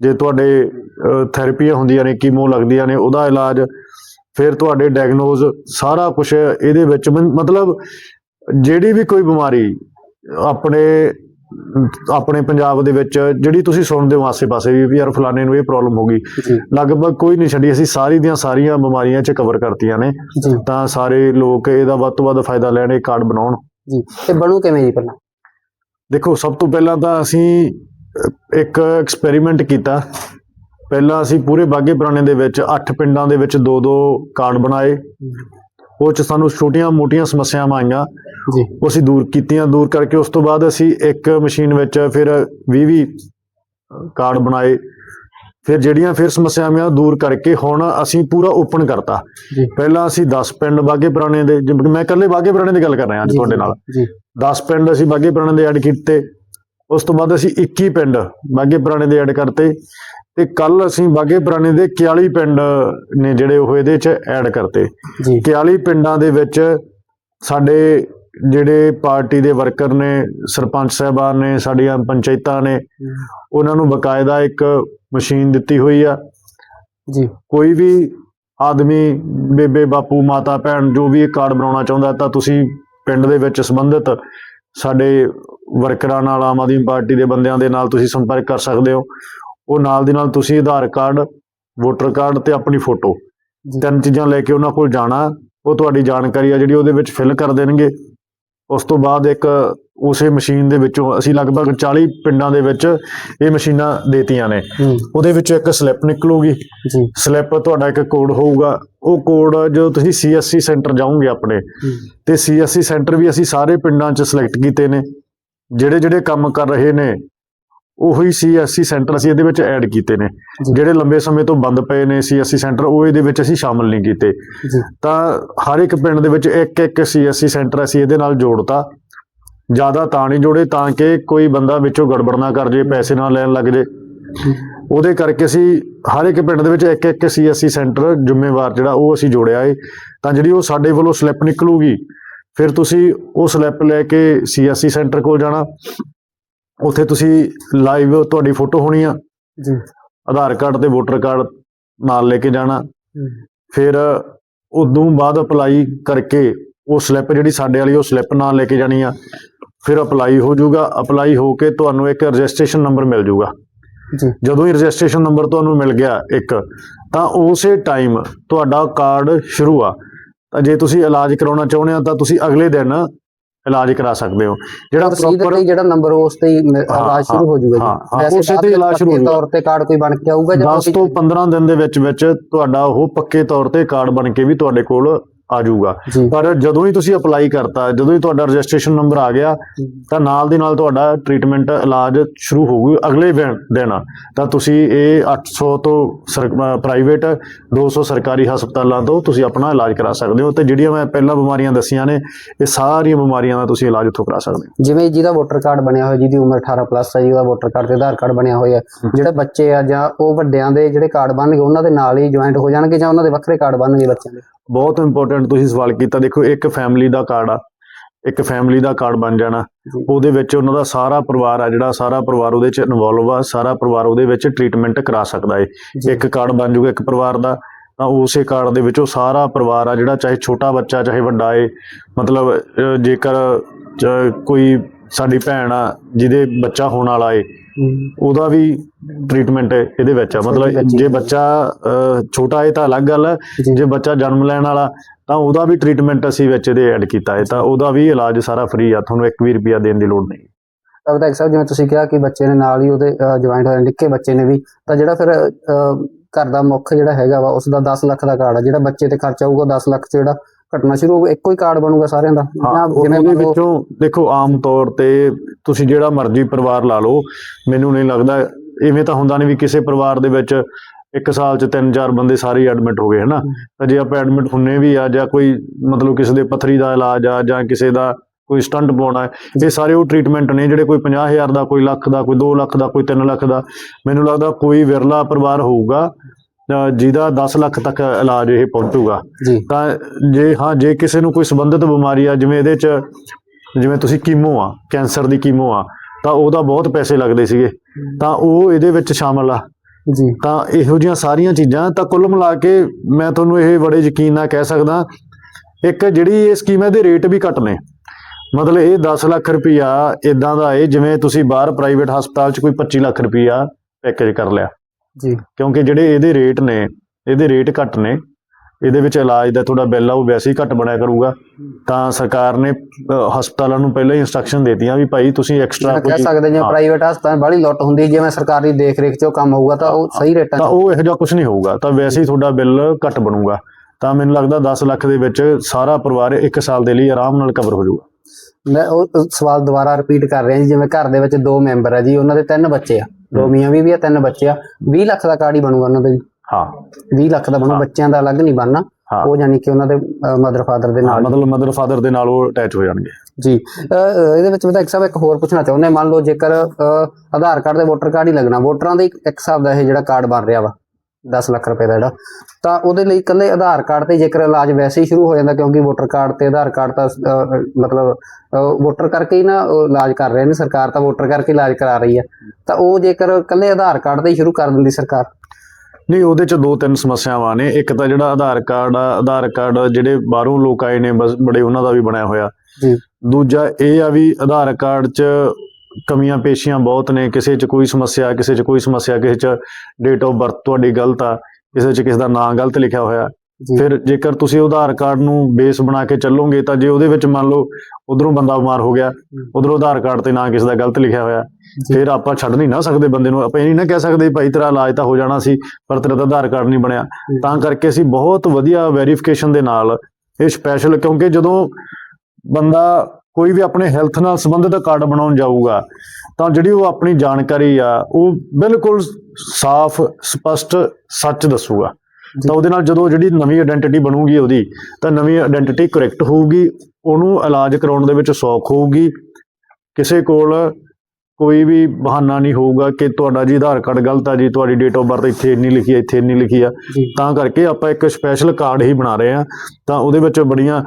ਜੇ ਤੁਹਾਡੇ ਥੈਰੇਪੀਆਂ ਹੁੰਦੀਆਂ ਨੇ ਕੀਮੋ ਲੱਗਦੀਆਂ ਨੇ ਉਹਦਾ ਇਲਾਜ ਫਿਰ ਤੁਹਾਡੇ ਡਾਇਗਨੋਜ਼ ਸਾਰਾ ਕੁਝ ਇਹਦੇ ਵਿੱਚ ਮਤਲਬ ਜਿਹੜੀ ਵੀ ਕੋਈ ਬਿਮਾਰੀ ਆਪਣੇ ਆਪਣੇ ਪੰਜਾਬ ਦੇ ਵਿੱਚ ਜਿਹੜੀ ਤੁਸੀਂ ਸੁਣਦੇ ਹੋ ਆਸੇ-ਪਾਸੇ ਵੀ ਵੀ ਯਾਰ ਫਲਾਣੇ ਨੂੰ ਇਹ ਪ੍ਰੋਬਲਮ ਹੋ ਗਈ। ਲਗਭਗ ਕੋਈ ਨਹੀਂ ਛੱਡੀ ਅਸੀਂ ਸਾਰੀ ਦੀਆਂ ਸਾਰੀਆਂ ਬਿਮਾਰੀਆਂ 'ਚ ਕਵਰ ਕਰਤੀਆਂ ਨੇ। ਤਾਂ ਸਾਰੇ ਲੋਕ ਇਹਦਾ ਵੱਧ ਤੋਂ ਵੱਧ ਫਾਇਦਾ ਲੈਣ ਇਹ ਕਾਰਡ ਬਣਾਉਣ। ਜੀ। ਤੇ ਬਣੂ ਕਿਵੇਂ ਜੀ ਪਹਿਲਾਂ? ਦੇਖੋ ਸਭ ਤੋਂ ਪਹਿਲਾਂ ਤਾਂ ਅਸੀਂ ਇੱਕ ਐਕਸਪੈਰੀਮੈਂਟ ਕੀਤਾ। ਪਹਿਲਾਂ ਅਸੀਂ ਪੂਰੇ ਬਾਗੇ ਪੁਰਾਣੇ ਦੇ ਵਿੱਚ 8 ਪਿੰਡਾਂ ਦੇ ਵਿੱਚ ਦੋ ਦੋ ਕਾਰਡ ਬਣਾਏ। ਉਹ ਚ ਸਾਨੂੰ ਛੋਟੀਆਂ-ਮੋਟੀਆਂ ਸਮੱਸਿਆਵਾਂ ਆਈਆਂ। ਜੀ। ਉਹ ਅਸੀਂ ਦੂਰ ਕੀਤੀਆਂ ਦੂਰ ਕਰਕੇ ਉਸ ਤੋਂ ਬਾਅਦ ਅਸੀਂ ਇੱਕ ਮਸ਼ੀਨ ਵਿੱਚ ਫਿਰ 20-20 ਕਾਰਡ ਬਣਾਏ। ਫਿਰ ਜਿਹੜੀਆਂ ਫਿਰ ਸਮੱਸਿਆਵਾਂ ਦੂਰ ਕਰਕੇ ਹੁਣ ਅਸੀਂ ਪੂਰਾ ਓਪਨ ਕਰਤਾ। ਪਹਿਲਾਂ ਅਸੀਂ 10 ਪਿੰਡ ਬਾਗੇ ਪੁਰਾਣੇ ਦੇ ਮੈਂ ਇਕੱਲੇ ਬਾਗੇ ਪੁਰਾਣੇ ਦੀ ਗੱਲ ਕਰ ਰਿਹਾ ਅੱਜ ਤੁਹਾਡੇ ਨਾਲ। 10 ਪਿੰਡ ਅਸੀਂ ਬਾਗੇ ਪੁਰਾਣੇ ਦੇ ਐਡ ਕੀਤੇ। ਉਸ ਤੋਂ ਬਾਅਦ ਅਸੀਂ 21 ਪਿੰਡ ਬਾਗੇ ਪੁਰਾਣੇ ਦੇ ਐਡ ਕਰਤੇ ਤੇ ਕੱਲ ਅਸੀਂ ਬਾਗੇ ਪੁਰਾਣੇ ਦੇ 41 ਪਿੰਡ ਨੇ ਜਿਹੜੇ ਉਹ ਇਹਦੇ ਚ ਐਡ ਕਰਤੇ। ਜੀ। 41 ਪਿੰਡਾਂ ਦੇ ਵਿੱਚ ਸਾਡੇ ਜਿਹੜੇ ਪਾਰਟੀ ਦੇ ਵਰਕਰ ਨੇ ਸਰਪੰਚ ਸਾਹਿਬਾਨ ਨੇ ਸਾਡੀਆਂ ਪੰਚਾਇਤਾਂ ਨੇ ਉਹਨਾਂ ਨੂੰ ਬਕਾਇਦਾ ਇੱਕ ਮਸ਼ੀਨ ਦਿੱਤੀ ਹੋਈ ਆ। ਜੀ। ਕੋਈ ਵੀ ਆਦਮੀ ਬੇਬੇ ਬਾਪੂ ਮਾਤਾ ਭੈਣ ਜੋ ਵੀ ਇਹ ਕਾਰਡ ਬਣਾਉਣਾ ਚਾਹੁੰਦਾ ਤਾਂ ਤੁਸੀਂ ਪਿੰਡ ਦੇ ਵਿੱਚ ਸੰਬੰਧਿਤ ਸਾਡੇ ਵਰਕਰਾਂ ਨਾਲ ਆਮ ਆਦਮੀ ਪਾਰਟੀ ਦੇ ਬੰਦਿਆਂ ਦੇ ਨਾਲ ਤੁਸੀਂ ਸੰਪਰਕ ਕਰ ਸਕਦੇ ਹੋ। ਉਹ ਨਾਲ ਦੀ ਨਾਲ ਤੁਸੀਂ ਆਧਾਰ ਕਾਰਡ ਵੋਟਰ ਕਾਰਡ ਤੇ ਆਪਣੀ ਫੋਟੋ। ਤਿੰਨ ਚੀਜ਼ਾਂ ਲੈ ਕੇ ਉਹਨਾਂ ਕੋਲ ਜਾਣਾ। ਉਹ ਤੁਹਾਡੀ ਜਾਣਕਾਰੀ ਆ ਜਿਹੜੀ ਉਹਦੇ ਵਿੱਚ ਫਿਲ ਕਰ ਦੇਣਗੇ। ਉਸ ਤੋਂ ਬਾਅਦ ਇੱਕ ਉਸੇ ਮਸ਼ੀਨ ਦੇ ਵਿੱਚੋਂ ਅਸੀਂ ਲਗਭਗ 40 ਪਿੰਡਾਂ ਦੇ ਵਿੱਚ ਇਹ ਮਸ਼ੀਨਾਂ ਦੇਤੀਆਂ ਨੇ। ਉਹਦੇ ਵਿੱਚੋਂ ਇੱਕ ਸਲਿੱਪ ਨਿਕਲੂਗੀ। ਜੀ। ਸਲਿੱਪ ਤੁਹਾਡਾ ਇੱਕ ਕੋਡ ਹੋਊਗਾ। ਉਹ ਕੋਡ ਜਦੋਂ ਤੁਸੀਂ ਸੀਐਸਸੀ ਸੈਂਟਰ ਜਾਓਗੇ ਆਪਣੇ ਤੇ ਸੀਐਸਸੀ ਸੈਂਟਰ ਵੀ ਅਸੀਂ ਸਾਰੇ ਪਿੰਡਾਂ 'ਚ ਸਿਲੈਕਟ ਕੀਤੇ ਨੇ। ਜਿਹੜੇ ਜਿਹੜੇ ਕੰਮ ਕਰ ਰਹੇ ਨੇ ਉਹੀ ਸੀਐਸਸੀ ਸੈਂਟਰ ਅਸੀਂ ਇਹਦੇ ਵਿੱਚ ਐਡ ਕੀਤੇ ਨੇ। ਜਿਹੜੇ ਲੰਬੇ ਸਮੇਂ ਤੋਂ ਬੰਦ ਪਏ ਨੇ ਸੀਐਸਸੀ ਸੈਂਟਰ ਉਹ ਇਹਦੇ ਵਿੱਚ ਅਸੀਂ ਸ਼ਾਮਲ ਨਹੀਂ ਕੀਤੇ। ਤਾਂ ਹਰ ਇੱਕ ਪਿੰਡ ਦੇ ਵਿੱਚ ਇੱਕ ਇੱਕ ਸੀਐਸਸੀ ਸੈਂਟਰ ਅਸੀਂ ਇਹਦੇ ਨਾਲ ਜੋੜਤਾ। ਜ਼ਿਆਦਾ ਤਾਂ ਨਹੀਂ ਜੋੜੇ ਤਾਂ ਕਿ ਕੋਈ ਬੰਦਾ ਵਿੱਚੋਂ ਗੜਬੜ ਨਾ ਕਰ ਜੇ ਪੈਸੇ ਨਾ ਲੈਣ ਲੱਗ ਜੇ। ਉਹਦੇ ਕਰਕੇ ਅਸੀਂ ਹਰ ਇੱਕ ਪਿੰਡ ਦੇ ਵਿੱਚ ਇੱਕ ਇੱਕ ਸੀਐਸਸੀ ਸੈਂਟਰ ਜ਼ਿੰਮੇਵਾਰ ਜਿਹੜਾ ਉਹ ਅਸੀਂ ਜੋੜਿਆ ਏ। ਤਾਂ ਜਿਹੜੀ ਉਹ ਸਾਡੇ ਵੱਲੋਂ ਸਲਿੱਪ ਨਿਕਲੂਗੀ ਫਿਰ ਤੁਸੀਂ ਉਹ ਸਲਿੱਪ ਲੈ ਕੇ ਸੀਐਸਸੀ ਸੈਂਟਰ ਕੋਲ ਜਾਣਾ। ਉੱਥੇ ਤੁਸੀਂ ਲਾਈਵ ਤੁਹਾਡੀ ਫੋਟੋ ਹੋਣੀ ਆ। ਜੀ। ਆਧਾਰ ਕਾਰਡ ਤੇ ਵੋਟਰ ਕਾਰਡ ਨਾਲ ਲੈ ਕੇ ਜਾਣਾ। ਫਿਰ ਉਦੋਂ ਬਾਅਦ ਅਪਲਾਈ ਕਰਕੇ ਉਹ ਸਲਿੱਪ ਜਿਹੜੀ ਸਾਡੇ ਵਾਲੀ ਉਹ ਸਲਿੱਪ ਨਾਲ ਲੈ ਕੇ ਜਾਣੀ ਆ। ਫਿਰ ਅਪਲਾਈ ਹੋ ਜਾਊਗਾ। ਅਪਲਾਈ ਹੋ ਕੇ ਤੁਹਾਨੂੰ ਇੱਕ ਰਜਿਸਟ੍ਰੇਸ਼ਨ ਨੰਬਰ ਮਿਲ ਜਾਊਗਾ। ਜੀ। ਜਦੋਂ ਹੀ ਰਜਿਸਟ੍ਰੇਸ਼ਨ ਨੰਬਰ ਤੁਹਾਨੂੰ ਮਿਲ ਗਿਆ ਇੱਕ ਤਾਂ ਉਸੇ ਟਾਈਮ ਤੁਹਾਡਾ ਕਾਰਡ ਸ਼ੁਰੂ ਆ। ਤਾਂ ਜੇ ਤੁਸੀਂ ਇਲਾਜ ਕਰਾਉਣਾ ਚਾਹੁੰਦੇ ਹੋ ਤਾਂ ਤੁਸੀਂ ਅਗਲੇ ਦਿਨ ਇਲਾਜ ਕਰਾ ਸਕਦੇ ਹੋ ਜਿਹੜਾ ਰਸੀਦ ਤੇ ਜਿਹੜਾ ਨੰਬਰ ਉਸ ਤੇ ਇਲਾਜ ਸ਼ੁਰੂ ਹੋ ਜਾਊਗਾ ਜੀ ਹਾਂ, ਉਸੇ ਤੇ ਇਲਾਜ ਸ਼ੁਰੂ ਹੋ ਜਾਊਗਾ। ਤੌਰ ਤੇ ਕਾਰਡ ਕੋਈ ਬਣ ਕੇ ਆਊਗਾ ਜਾਂ 10 ਤੋਂ 15 ਦਿਨ ਦੇ ਵਿੱਚ ਵਿੱਚ ਤੁਹਾਡਾ ਉਹ ਪੱਕੇ ਤੌਰ ਤੇ ਕਾਰਡ ਬਣ ਕੇ ਵੀ ਤੁਹਾਡੇ ਕੋਲ ਆ ਜਾਊਗਾ। ਪਰ ਜਦੋਂ ਹੀ ਤੁਸੀਂ ਅਪਲਾਈ ਕਰਤਾ ਜਦੋਂ ਹੀ ਤੁਹਾਡਾ ਰਜਿਸਟ੍ਰੇਸ਼ਨ ਨੰਬਰ ਆ ਗਿਆ ਤਾਂ ਨਾਲ ਦੀ ਨਾਲ ਤੁਹਾਡਾ ਟ੍ਰੀਟਮੈਂਟ ਇਲਾਜ ਸ਼ੁਰੂ ਹੋਊਗਾ ਅਗਲੇ ਦਿਨ ਤਾਂ ਤੁਸੀਂ ਇਹ 800 ਤੋਂ ਪ੍ਰਾਈਵੇਟ 200 ਸਰਕਾਰੀ ਹਸਪਤਾਲਾਂ ਤੋਂ ਤੁਸੀਂ ਆਪਣਾ ਇਲਾਜ ਕਰਾ ਸਕਦੇ ਹੋ ਤੇ ਜਿਹੜੀਆਂ ਮੈਂ ਪਹਿਲਾਂ ਬਿਮਾਰੀਆਂ ਦੱਸੀਆਂ ਨੇ ਇਹ ਸਾਰੀਆਂ ਬਿਮਾਰੀਆਂ ਦਾ ਤੁਸੀਂ ਇਲਾਜ ਉੱਥੋਂ ਕਰਾ ਸਕਦੇ ਹੋ। ਜਿਵੇਂ ਜਿਹਦਾ ਵੋਟਰ ਕਾਰਡ ਬਣਿਆ ਹੋਇਆ ਜਿਹਦੀ ਉਮਰ 18 ਪਲੱਸ ਹੈ ਜਿਹਦਾ ਵੋਟਰ ਕਾਰਡ ਤੇ ਆਧਾਰ ਕਾਰਡ ਬਣਿਆ ਹੋਇਆ ਜਿਹੜੇ ਬੱਚੇ ਆ ਜਾਂ ਉਹ ਵੱਡਿਆਂ ਦੇ ਜਿਹੜੇ ਕਾਰਡ ਬਣਨਗੇ ਉਹਨਾਂ ਦੇ ਨਾਲ ਹੀ ਜੁਆਇੰਟ ਹੋ ਜਾਣਗੇ ਜਾਂ ਉਹਨਾਂ ਦੇ ਵੱਖਰੇ ਕਾਰਡ ਬਣਨਗੇ ਬੱਚਿਆਂ ਦੇ? ਬਹੁਤ ਇੰਪੋਰਟੈਂਟ ਤੁਸੀਂ ਸਵਾਲ ਕੀਤਾ ਦੇਖੋ ਇੱਕ ਫੈਮਿਲੀ ਦਾ ਕਾਰਡ ਆ ਇੱਕ ਫੈਮਿਲੀ ਦਾ ਕਾਰਡ ਬਣ ਜਾਣਾ। ਉਹਦੇ ਵਿੱਚ ਉਹਨਾਂ ਦਾ ਸਾਰਾ ਪਰਿਵਾਰ ਆ ਜਿਹੜਾ ਸਾਰਾ ਪਰਿਵਾਰ ਉਹਦੇ ਚ ਇਨਵੋਲਵ ਆ ਸਾਰਾ ਪਰਿਵਾਰ ਉਹਦੇ ਵਿੱਚ ਟ੍ਰੀਟਮੈਂਟ ਕਰਾ ਸਕਦਾ ਏ। ਇੱਕ ਕਾਰਡ ਬਣ ਜਾਊਗਾ ਇੱਕ ਪਰਿਵਾਰ ਦਾ ਤਾਂ ਉਸੇ ਕਾਰਡ ਦੇ ਵਿੱਚੋਂ ਸਾਰਾ ਪਰਿਵਾਰ ਆ ਜਿਹੜਾ ਚਾਹੇ ਛੋਟਾ ਬੱਚਾ ਚਾਹੇ ਵੱਡਾ ਏ ਮਤਲਬ ਜੇਕਰ ਕੋਈ ਸਾਡੀ ਭੈਣ ਆ ਜਿਹਦੇ ਬੱਚਾ ਹੋਣ ਵਾਲਾ ਏ ਉਹਦਾ ਵੀ ਟ੍ਰੀਟਮੈਂਟ ਇਹਦੇ ਵਿੱਚ ਆ। ਮਤਲਬ ਜੇ। ਬੱਚਾ ਛੋਟਾ ਏ ਤਾਂ ਅਲੱਗ ਗੱਲ ਹੈ। ਜੀ। ਬੱਚਾ ਜਨਮ ਲੈਣ ਵਾਲਾ ਤਾਂ ਉਹਦਾ ਵੀ ਟ੍ਰੀਟਮੈਂਟ ਅਸੀਂ ਵਿੱਚ ਇਹਦੇ ਐਡ ਕੀਤਾ ਹੈ। ਤਾਂ ਉਹਦਾ ਵੀ ਇਲਾਜ ਸਾਰਾ ਫ੍ਰੀ ਆ। ਤੁਹਾਨੂੰ 1 ਵੀ ਰੁਪਿਆ ਦੇਣ ਦੀ ਲੋੜ ਨਹੀਂ। ਤਾਂ ਵਿਧਾਇਕ ਸਾਹਿਬ ਜਿਵੇਂ ਤੁਸੀਂ ਕਿਹਾ ਕਿ ਬੱਚੇ ਨੇ ਨਾਲ ਹੀ ਉਹਦੇ ਜੁਆਇੰਟ ਹੋਏ ਨਿੱਕੇ ਬੱਚੇ ਨੇ ਵੀ ਤਾਂ ਜਿਹੜਾ ਫਿਰ ਘਰ ਦਾ ਮੁੱਖ ਜਿਹੜਾ ਹੈਗਾ ਵਾ ਉਸ ਦਾ 10 ਲੱਖ ਦਾ ਕਾਰਡ ਆ। ਜਿਹੜਾ ਬੱਚੇ ਤੇ ਖਰਚਾ ਹੋਊਗਾ 10 ਲੱਖ ਚ ਜਿਹੜਾ ਘਟਣਾ ਸ਼ੁਰੂ ਹੋਊਗਾ ਇੱਕੋ ਹੀ ਕਾਰਡ ਬਣੂਗਾ ਸਾਰਿਆਂ ਦਾ। ਹਾਂ ਜਾਂ ਉਹਦੇ ਵਿੱਚੋਂ ਦੇਖੋ ਆਮ ਤੌਰ ਤੇ ਤੁਸੀਂ ਜਿਹੜਾ ਮਰਜ਼ੀ ਪਰਿਵਾਰ ਲਾ ਲਓ ਮੈਨੂੰ ਨਹੀਂ ਲੱਗਦਾ ਇਵੇਂ ਤਾਂ ਹੁੰਦਾ ਨਹੀਂ ਵੀ ਕਿਸੇ ਪਰਿਵਾਰ ਦੇ ਵਿੱਚ ਇੱਕ ਸਾਲ ਚ ਤਿੰਨ ਚਾਰ ਬੰਦੇ ਸਾਰੇ ਐਡਮਿਟ ਹੋ ਗਏ ਹਨਾ? ਤਾਂ ਜੇ ਆਪਾਂ ਐਡਮਿਟ ਹੁੰਨੇ ਵੀ ਆ ਜਾਂ ਕੋਈ ਮਤਲਬ ਕਿਸੇ ਦੇ ਪਥਰੀ ਦਾ ਇਲਾਜ ਆ ਜਾਂ ਕਿਸੇ ਦਾ ਕੋਈ ਸਟੰਟ ਪਾਉਣਾ ਹੈ ਇਹ ਸਾਰੇ ਉਹ ਟ੍ਰੀਟਮੈਂਟ ਨੇ ਜਿਹੜੇ ਕੋਈ 50000 ਦਾ ਕੋਈ ਲੱਖ ਦਾ ਕੋਈ 2 ਲੱਖ ਦਾ ਕੋਈ 3 ਲੱਖ ਦਾ। ਮੈਨੂੰ ਲੱਗਦਾ ਕੋਈ ਵਿਰਲਾ ਪਰਿਵਾਰ ਹੋਊਗਾ ਜਿਹਦਾ 10 ਲੱਖ ਤੱਕ ਇਲਾਜ ਇਹ ਪਹੁੰਚੂਗਾ। ਤਾਂ ਜੇ ਹਾਂ ਜੇ ਕਿਸੇ ਨੂੰ ਕੋਈ ਸੰਬੰਧਿਤ ਬਿਮਾਰੀ ਆ ਜਿਵੇਂ ਇਹਦੇ ਚ ਜਿਵੇਂ ਤੁਸੀਂ ਕੀਮੋ ਆ ਕੈਂਸਰ ਦੀ ਕੀਮੋ ਆ ਤਾਂ ਉਹਦਾ ਬਹੁਤ ਪੈਸੇ ਲੱਗਦੇ ਸੀਗੇ। ਤਾਂ ਉਹ ਇਹਦੇ ਵਿੱਚ ਸ਼ਾਮਲ ਆ। ਜੀ। ਤਾਂ ਇਹੋ ਜਿਹੀਆਂ ਸਾਰੀਆਂ ਚੀਜ਼ਾਂ ਤਾਂ ਕੁੱਲ ਮਿਲਾ ਕੇ ਮੈਂ ਤੁਹਾਨੂੰ ਇਹ ਬੜੇ ਯਕੀਨ ਨਾਲ ਕਹਿ ਸਕਦਾ ਇੱਕ ਜਿਹੜੀ ਇਹ ਸਕੀਮ ਹੈ ਦੇ ਰੇਟ ਵੀ ਘੱਟ ਨੇ। ਮਤਲਬ ਇਹ 10 ਲੱਖ ਰੁਪਈਆ ਇਦਾਂ ਦਾ ਹੈ ਜਿਵੇਂ ਤੁਸੀਂ ਬਾਹਰ ਪ੍ਰਾਈਵੇਟ ਹਸਪਤਾਲ 'ਚ ਕੋਈ 25 ਲੱਖ ਰੁਪਈਆ ਪੈਕੇਜ ਕਰ ਲਿਆ। ਜੀ। ਕਿਉਂਕਿ ਜਿਹੜੇ ਇਹਦੇ ਰੇਟ ਨੇ ਇਹਦੇ ਰੇਟ ਘੱਟ ਨੇ ਇਹਦੇ ਵਿੱਚ ਇਲਾਜ ਦਾ ਤੁਹਾਡਾ ਬਿੱਲ ਆ ਉਹ ਵੈਸੇ ਹੀ ਘੱਟ ਬਣਿਆ ਕਰੂਗਾ। ਤਾਂ ਸਰਕਾਰ ਨੇ ਹਸਪਤਾਲਾਂ ਨੂੰ ਪਹਿਲਾਂ ਹੀ ਇਨਸਟਰਕਸ਼ਨ ਦਿੱਤੀਆਂ ਵੀ ਭਾਈ ਤੁਸੀਂ ਐਕਸਟਰਾ ਕਹਿ ਸਕਦੇ ਜਿਵੇਂ। ਪ੍ਰਾਈਵੇਟ ਹਸਪਤਾਲ ਬੜੀ ਲੁੱਟ ਹੁੰਦੀ ਜਿਵੇਂ ਸਰਕਾਰੀ ਦੇਖ ਰੇਖ 'ਚ ਉਹ ਕੰਮ ਹੋਊਗਾ ਤਾਂ ਉਹ ਸਹੀ ਰੇਟਾਂ ਤਾਂ 'ਚ ਉਹ ਇਹੋ ਜਿਹਾ ਕੁਝ ਨਹੀਂ ਹੋਊਗਾ ਤਾਂ ਵੈਸੇ ਹੀ ਤੁਹਾਡਾ ਬਿੱਲ ਘੱਟ ਬਣੂਗਾ। ਤਾਂ ਮੈਨੂੰ ਲੱਗਦਾ 10 ਲੱਖ ਦੇ ਵਿੱਚ ਸਾਰਾ ਪਰਿਵਾਰ 1 ਸਾਲ ਦੇ ਲਈ ਆਰਾਮ ਨਾਲ ਕਵਰ ਹੋ ਜਾਊਗਾ। ਮੈਂ ਉਹ ਸਵਾਲ ਦੁਬਾਰਾ ਰਿਪੀਟ ਕਰ ਰਿਹਾ ਜੀ ਜਿਵੇਂ ਘਰ ਦੇ ਵਿੱਚ ਦੋ ਮੈਂਬਰ ਆ ਜੀ ਉਹਨਾਂ ਦੇ ਤਿੰਨ ਬੱਚੇ ਆ। ਦੋ ਮੀਆਂ ਵੀ ਆ ਤਿੰਨ ਬੱਚੇ ਆ। 20 ਲੱਖ ਦਾ ਕਾਰਡ ਹੀ ਬਣੂਗਾ ਉਹਨਾਂ ਦਾ ਜੀ ਹਾਂ। 20 ਲੱਖ ਦਾ ਬਣੂ ਬੱਚਿਆਂ ਦਾ ਅਲੱਗ ਨਹੀਂ ਬਣਨਾ। ਉਹ ਯਾਨੀ ਕਿ ਉਹਨਾਂ ਦੇ ਮਦਰ ਫਾਦਰ ਦੇ ਨਾਲ। ਮਤਲਬ ਮਦਰ ਫਾਦਰ ਦੇ ਨਾਲ ਉਹ ਅਟੈਚ ਹੋ ਜਾਣਗੇ। ਜੀ। ਇਹਦੇ ਵਿੱਚ ਵਿਧਾਇਕ ਸਾਹਿਬ ਇੱਕ ਹੋਰ ਪੁੱਛਣਾ ਚਾਹੁੰਦੇ। ਮੰਨ ਲਓ ਜੇਕਰ ਆਧਾਰ ਕਾਰਡ ਤੇ ਵੋਟਰ ਕਾਰਡ ਹੀ ਲੱਗਣਾ। ਵੋਟਰਾਂ ਦੇ ਇੱਕ ਇੱਕ ਹਿਸਾਬ ਦਾ ਇਹ ਜਿਹੜਾ ਕਾਰਡ ਬਣ ਰਿਹਾ ਵਾ। 10 ਲੱਖ ਰੁਪਏ ਦਾ ਜਿਹੜਾ ਤਾਂ ਉਹਦੇ ਲਈ ਇਕੱਲੇ ਆਧਾਰ ਕਾਰਡ ਤੇ ਜੇਕਰ ਇਲਾਜ ਵੈਸੇ ਹੀ ਸ਼ੁਰੂ ਹੋ ਜਾਂਦਾ ਕਿਉਂਕਿ ਵੋਟਰ ਕਾਰਡ ਤੇ ਆਧਾਰ ਕਾਰਡ ਤਾਂ ਮਤਲਬ ਵੋਟਰ ਕਰਕੇ ਹੀ ਨਾ ਇਲਾਜ ਕਰ ਰਹੇ ਨੇ ਸਰਕਾਰ ਤਾਂ ਵੋਟਰ ਕਰਕੇ ਇਲਾਜ ਕਰਾ ਰਹੀ ਹੈ। ਤਾਂ ਉਹ ਜੇਕਰ ਇਕੱਲੇ ਆਧਾਰ ਕਾਰਡ ਤੇ ਹੀ ਸ਼ੁਰੂ ਕਰ ਦਿੰਦੀ ਸਰਕਾਰ। ਨਹੀਂ ਉਹਦੇ ਚ ਦੋ ਤਿੰਨ ਸਮੱਸਿਆਵਾਂ ਨੇ। ਇੱਕ ਤਾਂ ਜਿਹੜਾ ਆਧਾਰ ਕਾਰਡ ਆ ਆਧਾਰ ਕਾਰਡ ਜਿਹੜੇ ਬਾਹਰੋਂ ਲੋਕ ਆਏ ਨੇ ਬਸ ਬੜੇ ਉਹਨਾਂ ਦਾ ਵੀ ਬਣਿਆ ਹੋਇਆ। ਜੀ। ਦੂਜਾ ਇਹ ਆ ਵੀ ਆਧਾਰ ਕਾਰਡ 'ਚ ਕਮੀਆਂ ਪੇਸ਼ੀਆਂ ਬਹੁਤ ਨੇ ਕਿਸੇ 'ਚ ਕੋਈ ਸਮੱਸਿਆ ਕਿਸੇ 'ਚ ਕੋਈ ਸਮੱਸਿਆ ਕਿਸੇ 'ਚ ਡੇਟ ਆਫ ਬਰਥ ਤੁਹਾਡੀ ਗਲਤ ਆ ਕਿਸੇ 'ਚ ਕਿਸੇ ਦਾ ਨਾਂ ਗਲਤ ਲਿਖਿਆ ਹੋਇਆ। ਫਿਰ ਜੇਕਰ ਤੁਸੀਂ ਆਧਾਰ ਕਾਰਡ ਨੂੰ ਬੇਸ ਬਣਾ ਕੇ ਚੱਲੋਗੇ ਤਾਂ ਜੇ ਉਹਦੇ ਵਿੱਚ ਮੰਨ ਲਓ ਉਧਰੋਂ ਬੰਦਾ ਬਿਮਾਰ ਹੋ ਗਿਆ ਉਧਰੋਂ ਆਧਾਰ ਕਾਰਡ ਤੇ ਨਾਂ ਕਿਸੇ ਦਾ ਗਲਤ ਲਿਖਿਆ ਹੋਇਆ। ਫਿਰ ਆਪਾਂ ਛੱਡ ਨਹੀਂ ਨਾ ਸਕਦੇ ਬੰਦੇ ਨੂੰ। ਆਪਾਂ ਇਹ ਨਹੀਂ ਨਾ ਕਹਿ ਸਕਦੇ ਭਾਈ ਤੇਰਾ ਇਲਾਜ ਤਾਂ ਹੋ ਜਾਣਾ ਸੀ ਪਰ ਤੇਰਾ ਤਾਂ ਆਧਾਰ ਕਾਰਡ ਨਹੀਂ ਬਣਿਆ। ਤਾਂ ਕਰਕੇ ਅਸੀਂ ਬਹੁਤ ਵਧੀਆ ਵੈਰੀਫਿਕੇਸ਼ਨ ਦੇ ਨਾਲ ਇਹ ਸਪੈਸ਼ਲ ਕਿਉਂਕਿ ਜਦੋਂ ਬੰਦਾ ਕੋਈ ਵੀ ਆਪਣੇ ਹੈਲਥ ਨਾਲ ਸੰਬੰਧਿਤ ਕਾਰਡ ਬਣਾਉਣ ਜਾਊਗਾ ਤਾਂ ਜਿਹੜੀ ਉਹ ਆਪਣੀ ਜਾਣਕਾਰੀ ਆ ਉਹ ਬਿਲਕੁਲ ਸਾਫ਼ ਸਪਸ਼ਟ ਸੱਚ ਦੱਸੂਗਾ। ਤਾਂ ਉਹਦੇ ਨਾਲ ਜਦੋਂ ਜਿਹੜੀ ਨਵੀਂ ਆਇਡੈਂਟੀਟੀ ਬਣੂਗੀ ਉਹਦੀ ਤਾਂ ਨਵੀਂ ਆਇਡੈਂਟੀਟੀ ਕਰੈਕਟ ਹੋਊਗੀ ਉਹਨੂੰ ਇਲਾਜ ਕਰਾਉਣ ਦੇ ਵਿੱਚ ਸੌਖ ਹੋਊਗੀ। ਕਿਸੇ ਕੋਲ ਕੋਈ ਵੀ ਬਹਾਨਾ ਨਹੀਂ ਹੋਊਗਾ ਕਿ ਤੁਹਾਡਾ ਜੀ ਆਧਾਰ ਕਾਰਡ ਗਲਤ ਆ ਜੀ ਤੁਹਾਡੀ ਡੇਟ ਆਫ ਬਰਥ ਇੱਥੇ ਇੰਨੀ ਲਿਖੀ ਆ ਇੱਥੇ ਇੰਨੀ ਲਿਖੀ ਆ। ਤਾਂ ਕਰਕੇ ਆਪਾਂ ਇੱਕ ਸਪੈਸ਼ਲ ਕਾਰਡ ਹੀ ਬਣਾ ਰਹੇ ਆ। ਤਾਂ ਉਹਦੇ ਵਿੱਚ ਬੜੀਆਂ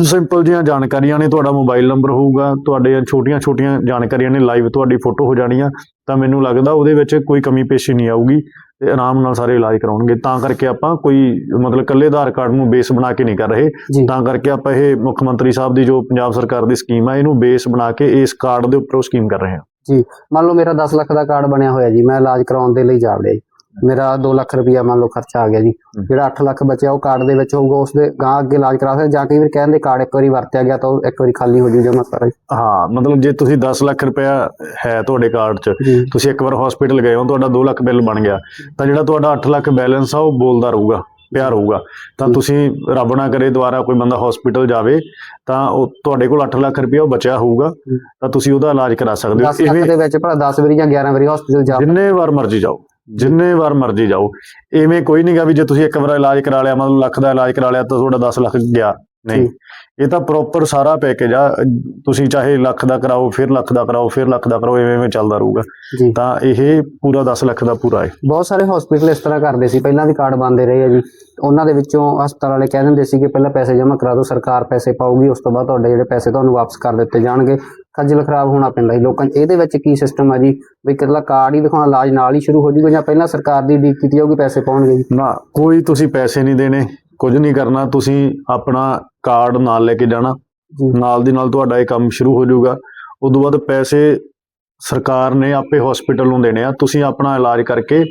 ਸਿੰਪਲ ਜਿਹੀਆਂ ਜਾਣਕਾਰੀਆਂ ਨੇ ਤੁਹਾਡਾ ਮੋਬਾਈਲ ਨੰਬਰ ਹੋਊਗਾ ਤੁਹਾਡੇ ਛੋਟੀਆਂ-ਛੋਟੀਆਂ ਜਾਣਕਾਰੀਆਂ ਨੇ ਲਾਈਵ ਤੁਹਾਡੀ ਫੋਟੋ ਹੋ ਜਾਣੀਆਂ ਤਾਂ ਮੈਨੂੰ ਲੱਗਦਾ ਉਹਦੇ ਵਿੱਚ ਕੋਈ ਕਮੀ ਪੇਸ਼ੀ ਨਹੀਂ ਆਊਗੀ ਤੇ ਆਰਾਮ ਨਾਲ ਸਾਰੇ ਇਲਾਜ ਕਰਾਉਣਗੇ। ਤਾਂ ਕਰਕੇ ਆਪਾਂ ਕੋਈ ਮਤਲਬ ਇਕੱਲੇ ਆਧਾਰ ਕਾਰਡ ਨੂੰ ਬੇਸ ਬਣਾ ਕੇ ਨਹੀਂ ਕਰ ਰਹੇ। ਤਾਂ ਕਰਕੇ ਆਪਾਂ ਇਹ ਮੁੱਖ ਮੰਤਰੀ ਸਾਹਿਬ ਦੀ ਜੋ ਪੰਜਾਬ ਸਰਕਾਰ ਦੀ ਸਕੀਮ ਹੈ ਇਹਨੂੰ ਬੇਸ ਬਣਾ ਕੇ ਇਸ ਕਾਰਡ ਦੇ ਉੱਪਰ ਉਹ ਸਕੀਮ ਕਰ ਰਹੇ ਹਾਂ। ਜੀ। ਮੰਨ ਲਓ ਮੇਰਾ 10 ਲੱਖ ਦਾ ਕਾਰਡ ਬਣਿਆ ਹੋਇਆ ਜੀ ਮੈਂ ਇਲਾਜ ਕਰਾਉਣ ਦੇ ਲਈ ਜਾ ਵੜਿਆ ਜੀ। ਮੇਰਾ 2 ਲੱਖ ਰੁਪਇਆ ਮੰਨ ਲਓ ਖਰਚਾ ਆ ਗਿਆ ਜੀ। ਜਿਹੜਾ 8 ਲੱਖ ਬਚਿਆ ਉਹ ਕਾਰਡ ਦੇ ਵਿੱਚ ਹੋਊਗਾ ਉਸ ਦੇ ਗਾਂ ਅੱਗੇ ਇਲਾਜ ਕਰਾ ਸਕਦੇ ਜਾਂ ਕਈ ਵਾਰ ਕਹਿੰਦੇ ਕਾਰਡ ਇੱਕ ਵਾਰੀ ਵਰਤਿਆ ਗਿਆ ਤਾਂ ਉਹ ਇੱਕ ਵਾਰੀ ਖਾਲੀ ਹੋ ਜੂ ਜਮਾ ਸਾਰਾ। ਹਾਂ ਮਤਲਬ ਜੇ ਤੁਸੀਂ 10 ਲੱਖ ਰੁਪਇਆ ਹੈ ਤੁਹਾਡੇ ਕਾਰਡ 'ਚ ਤੁਸੀਂ ਇੱਕ ਵਾਰ ਹਸਪੀਟਲ ਗਏ ਹੋ ਤੁਹਾਡਾ 2 ਲੱਖ ਬਿੱਲ ਬਣ ਗਿਆ ਤਾਂ ਜਿਹੜਾ ਤੁਹਾਡਾ 8 ਲੱਖ ਬੈਲੈਂਸ ਆ ਉਹ ਬੋਲਦਾ ਰਹੂਗਾ ਪਿਆ ਰਹੂਗਾ ਤਾਂ। ਤੁਸੀਂ ਰੱਬ ਨਾ ਕਰੇ ਦੁਬਾਰਾ ਕੋਈ ਬੰਦਾ ਹਸਪੀਟਲ ਜਾਵੇ ਤਾਂ ਉਹ ਤੁਹਾਡੇ ਕੋਲ 8 ਲੱਖ ਰੁਪਇਆ ਉਹ ਬਚਿਆ ਹੋਊਗਾ। ਤਾਂ ਤੁਸੀਂ ਉਹਦਾ ਇਲਾਜ ਕਰਾ ਸਕਦੇ 10 ਹੋ ਲੱਖ ਦੇ ਵਿੱਚ ਭਲਾ 10 ਵਾਰੀ ਜਾਂ 11 ਵਾਰੀ ਹਸਪੀਟਲ ਜਾ ਜਿੰਨੇ ਵਾਰ ਮਰਜ਼ੀ ਜਾਓ ਜਿੰਨੇ ਵਾਰ ਮਰਜ਼ੀ ਜਾਓ। ਐਵੇਂ ਕੋਈ ਨਹੀਂਗਾ ਵੀ ਜੇ ਤੁਸੀਂ ਇੱਕ ਵਾਰ ਇਲਾਜ ਕਰਾ ਲਿਆ ਮਤਲਬ ਲੱਖ ਦਾ ਇਲਾਜ ਕਰਾ ਲਿਆ ਤਾਂ ਤੁਹਾਡਾ 10 ਲੱਖ ਗਿਆ। ਨਹੀਂ। ਇਹ ਤਾਂ ਪ੍ਰੋਪਰ ਸਾਰਾ ਪੈਕੇਜ ਆ। ਤੁਸੀਂ ਚਾਹੇ ਲੱਖ ਦਾ ਕਰਾਓ ਫਿਰ ਲੱਖ ਦਾ ਕਰਾਓ ਫਿਰ ਲੱਖ ਦਾ ਕਰਾਓ ਐਵੇਂ ਐਵੇਂ ਚੱਲਦਾ ਰਹੂਗਾ। ਤਾਂ ਇਹ ਪੂਰਾ 10 ਲੱਖ ਦਾ ਪੂਰਾ ਹੈ। ਬਹੁਤ ਸਾਰੇ ਹਸਪੀਟਲ ਇਸ ਤਰ੍ਹਾਂ ਕਰਦੇ ਸੀ। ਪਹਿਲਾਂ ਵੀ ਕਾਰਡ ਬੰਦੇ ਰਹੇ ਆ ਜੀ। ਉਹਨਾਂ ਦੇ ਵਿੱਚੋਂ ਹਸਪਤਾਲ ਵਾਲੇ ਕਹਿ ਦਿੰਦੇ ਸੀ ਕਿ ਪਹਿਲਾਂ ਪੈਸੇ ਜਮ੍ਹਾਂ ਕਰਾ ਦਿਓ ਸਰਕਾਰ ਪੈਸੇ ਪਾਊਗੀ ਉਸ ਤੋਂ ਬਾਅਦ ਤੁਹਾਡੇ ਜਿਹੜੇ ਪੈਸੇ ਤੁਹਾਨੂੰ ਵਾਪਸ ਕਰ ਦਿੱਤੇ ਜਾਣਗੇ। ਖੱਜਲ ਖਰਾਬ ਹੋਣਾ ਪੈਂਦਾ ਜੀ। ਲੋਕਾਂ ਇਹਦੇ ਵਿੱਚ ਕੀ ਸਿਸਟਮ ਆ ਜੀ? ਵੀ ਇਕੱਲਾ ਕਾਰਡ ਹੀ ਦਿਖਾਉਣਾ ਇਲਾਜ ਨਾਲ ਹੀ ਸ਼ੁਰੂ ਹੋ ਜਾਊਗਾ ਜਾਂ ਪਹਿਲਾਂ ਸਰਕਾਰ ਦੀ ਡੀਕ ਕੀਤੀ ਜਾਊਗੀ ਪੈਸੇ ਪਾਉਣਗੇ ਜੀ? ਨਾ ਕੋਈ ਤੁਸੀਂ ਪੈਸੇ ਨਹੀਂ ਦੇਣੇ ਕੁਝ ਨਹੀਂ ਕਰਨਾ ਤੁਸੀਂ ਆਪਣਾ ਕਾਰਡ ਨਾਲ ਲੈ ਕੇ ਜਾਣਾ। ਨਾਲ ਦੀ ਨਾਲ ਤੁਹਾਡਾ ਇਹ ਕੰਮ ਸ਼ੁਰੂ ਹੋ ਜਾਊਗਾ ਉਦੋਂ ਬਾਅਦ ਪੈਸੇ ਸਰਕਾਰ ਨੇ ਆਪੇ ਹਸਪੀਟਲ ਨੂੰ ਦੇਣੇ ਆ। ਤੁਸੀਂ ਆਪਣਾ ਇਲਾਜ ਕਰਕੇ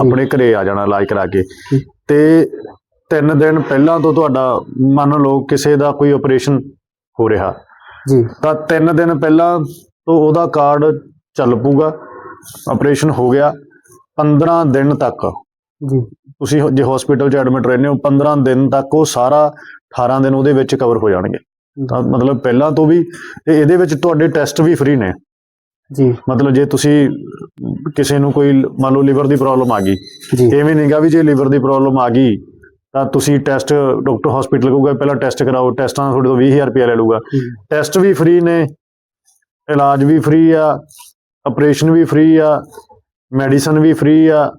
ਆਪਣੇ ਘਰੇ ਆ ਜਾਣਾ ਇਲਾਜ ਕਰਾ ਕੇ। ਤੇ ਤਿੰਨ ਦਿਨ ਪਹਿਲਾਂ ਤੋਂ ਤੁਹਾਡਾ ਮੰਨ ਲਓ ਕਿਸੇ ਦਾ ਕੋਈ ਆਪਰੇਸ਼ਨ ਹੋ ਰਿਹਾ। ਜੀ। ਤਾਂ ਤਿੰਨ ਦਿਨ ਪਹਿਲਾਂ ਤੋਂ ਉਹਦਾ ਕਾਰਡ ਚੱਲ ਪੂਗਾ ਆਪਰੇਸ਼ਨ ਹੋ ਗਿਆ 15 ਦਿਨ ਤੱਕ। ਜੀ। ਤੁਸੀਂ ਜੇ ਹਸਪੀਟਲ 'ਚ ਐਡਮਿਟ ਰਹਿੰਦੇ ਹੋ 15 ਦਿਨ ਤੱਕ ਉਹ ਸਾਰਾ 18 ਦਿਨ ਉਹਦੇ ਵਿੱਚ ਕਵਰ ਹੋ ਜਾਣਗੇ। ਤਾਂ ਮਤਲਬ ਪਹਿਲਾਂ ਤੋਂ ਵੀ ਤੇ ਇਹਦੇ ਵਿੱਚ ਤੁਹਾਡੇ ਟੈਸਟ ਵੀ ਫ੍ਰੀ ਨੇ। ਜੀ। ਮਤਲਬ ਜੇ ਤੁਸੀਂ ਕਿਸੇ ਨੂੰ ਕੋਈ ਮੰਨ ਲਓ ਲਿਵਰ ਦੀ ਪ੍ਰੋਬਲਮ ਆ ਗਈ। ਜੀ। ਐਵੇਂ ਨਹੀਂਗਾ ਵੀ ਜੇ ਲਿਵਰ ਦੀ ਪ੍ਰੋਬਲਮ ਆ ਗਈ ਤਾਂ ਤੁਸੀਂ ਟੈਸਟ ਡਾਕਟਰ ਹਸਪੀਟਲ ਕਹੂਗਾ ਪਹਿਲਾਂ ਟੈਸਟ ਕਰਾਓ ਟੈਸਟਾਂ ਦਾ ਤੁਹਾਡੇ ਤੋਂ 20000 ਰੁਪਏ ਲੈ ਹਮ। ਟੈਸਟ ਵੀ ਫ੍ਰੀ ਨੇ ਇਲਾਜ ਵੀ ਫ੍ਰੀ ਆ ਆਪਰੇਸ਼ਨ ਵੀ ਫ੍ਰੀ ਆ ਮੈਡੀਸਨ ਵੀ ਫ੍ਰੀ ਆ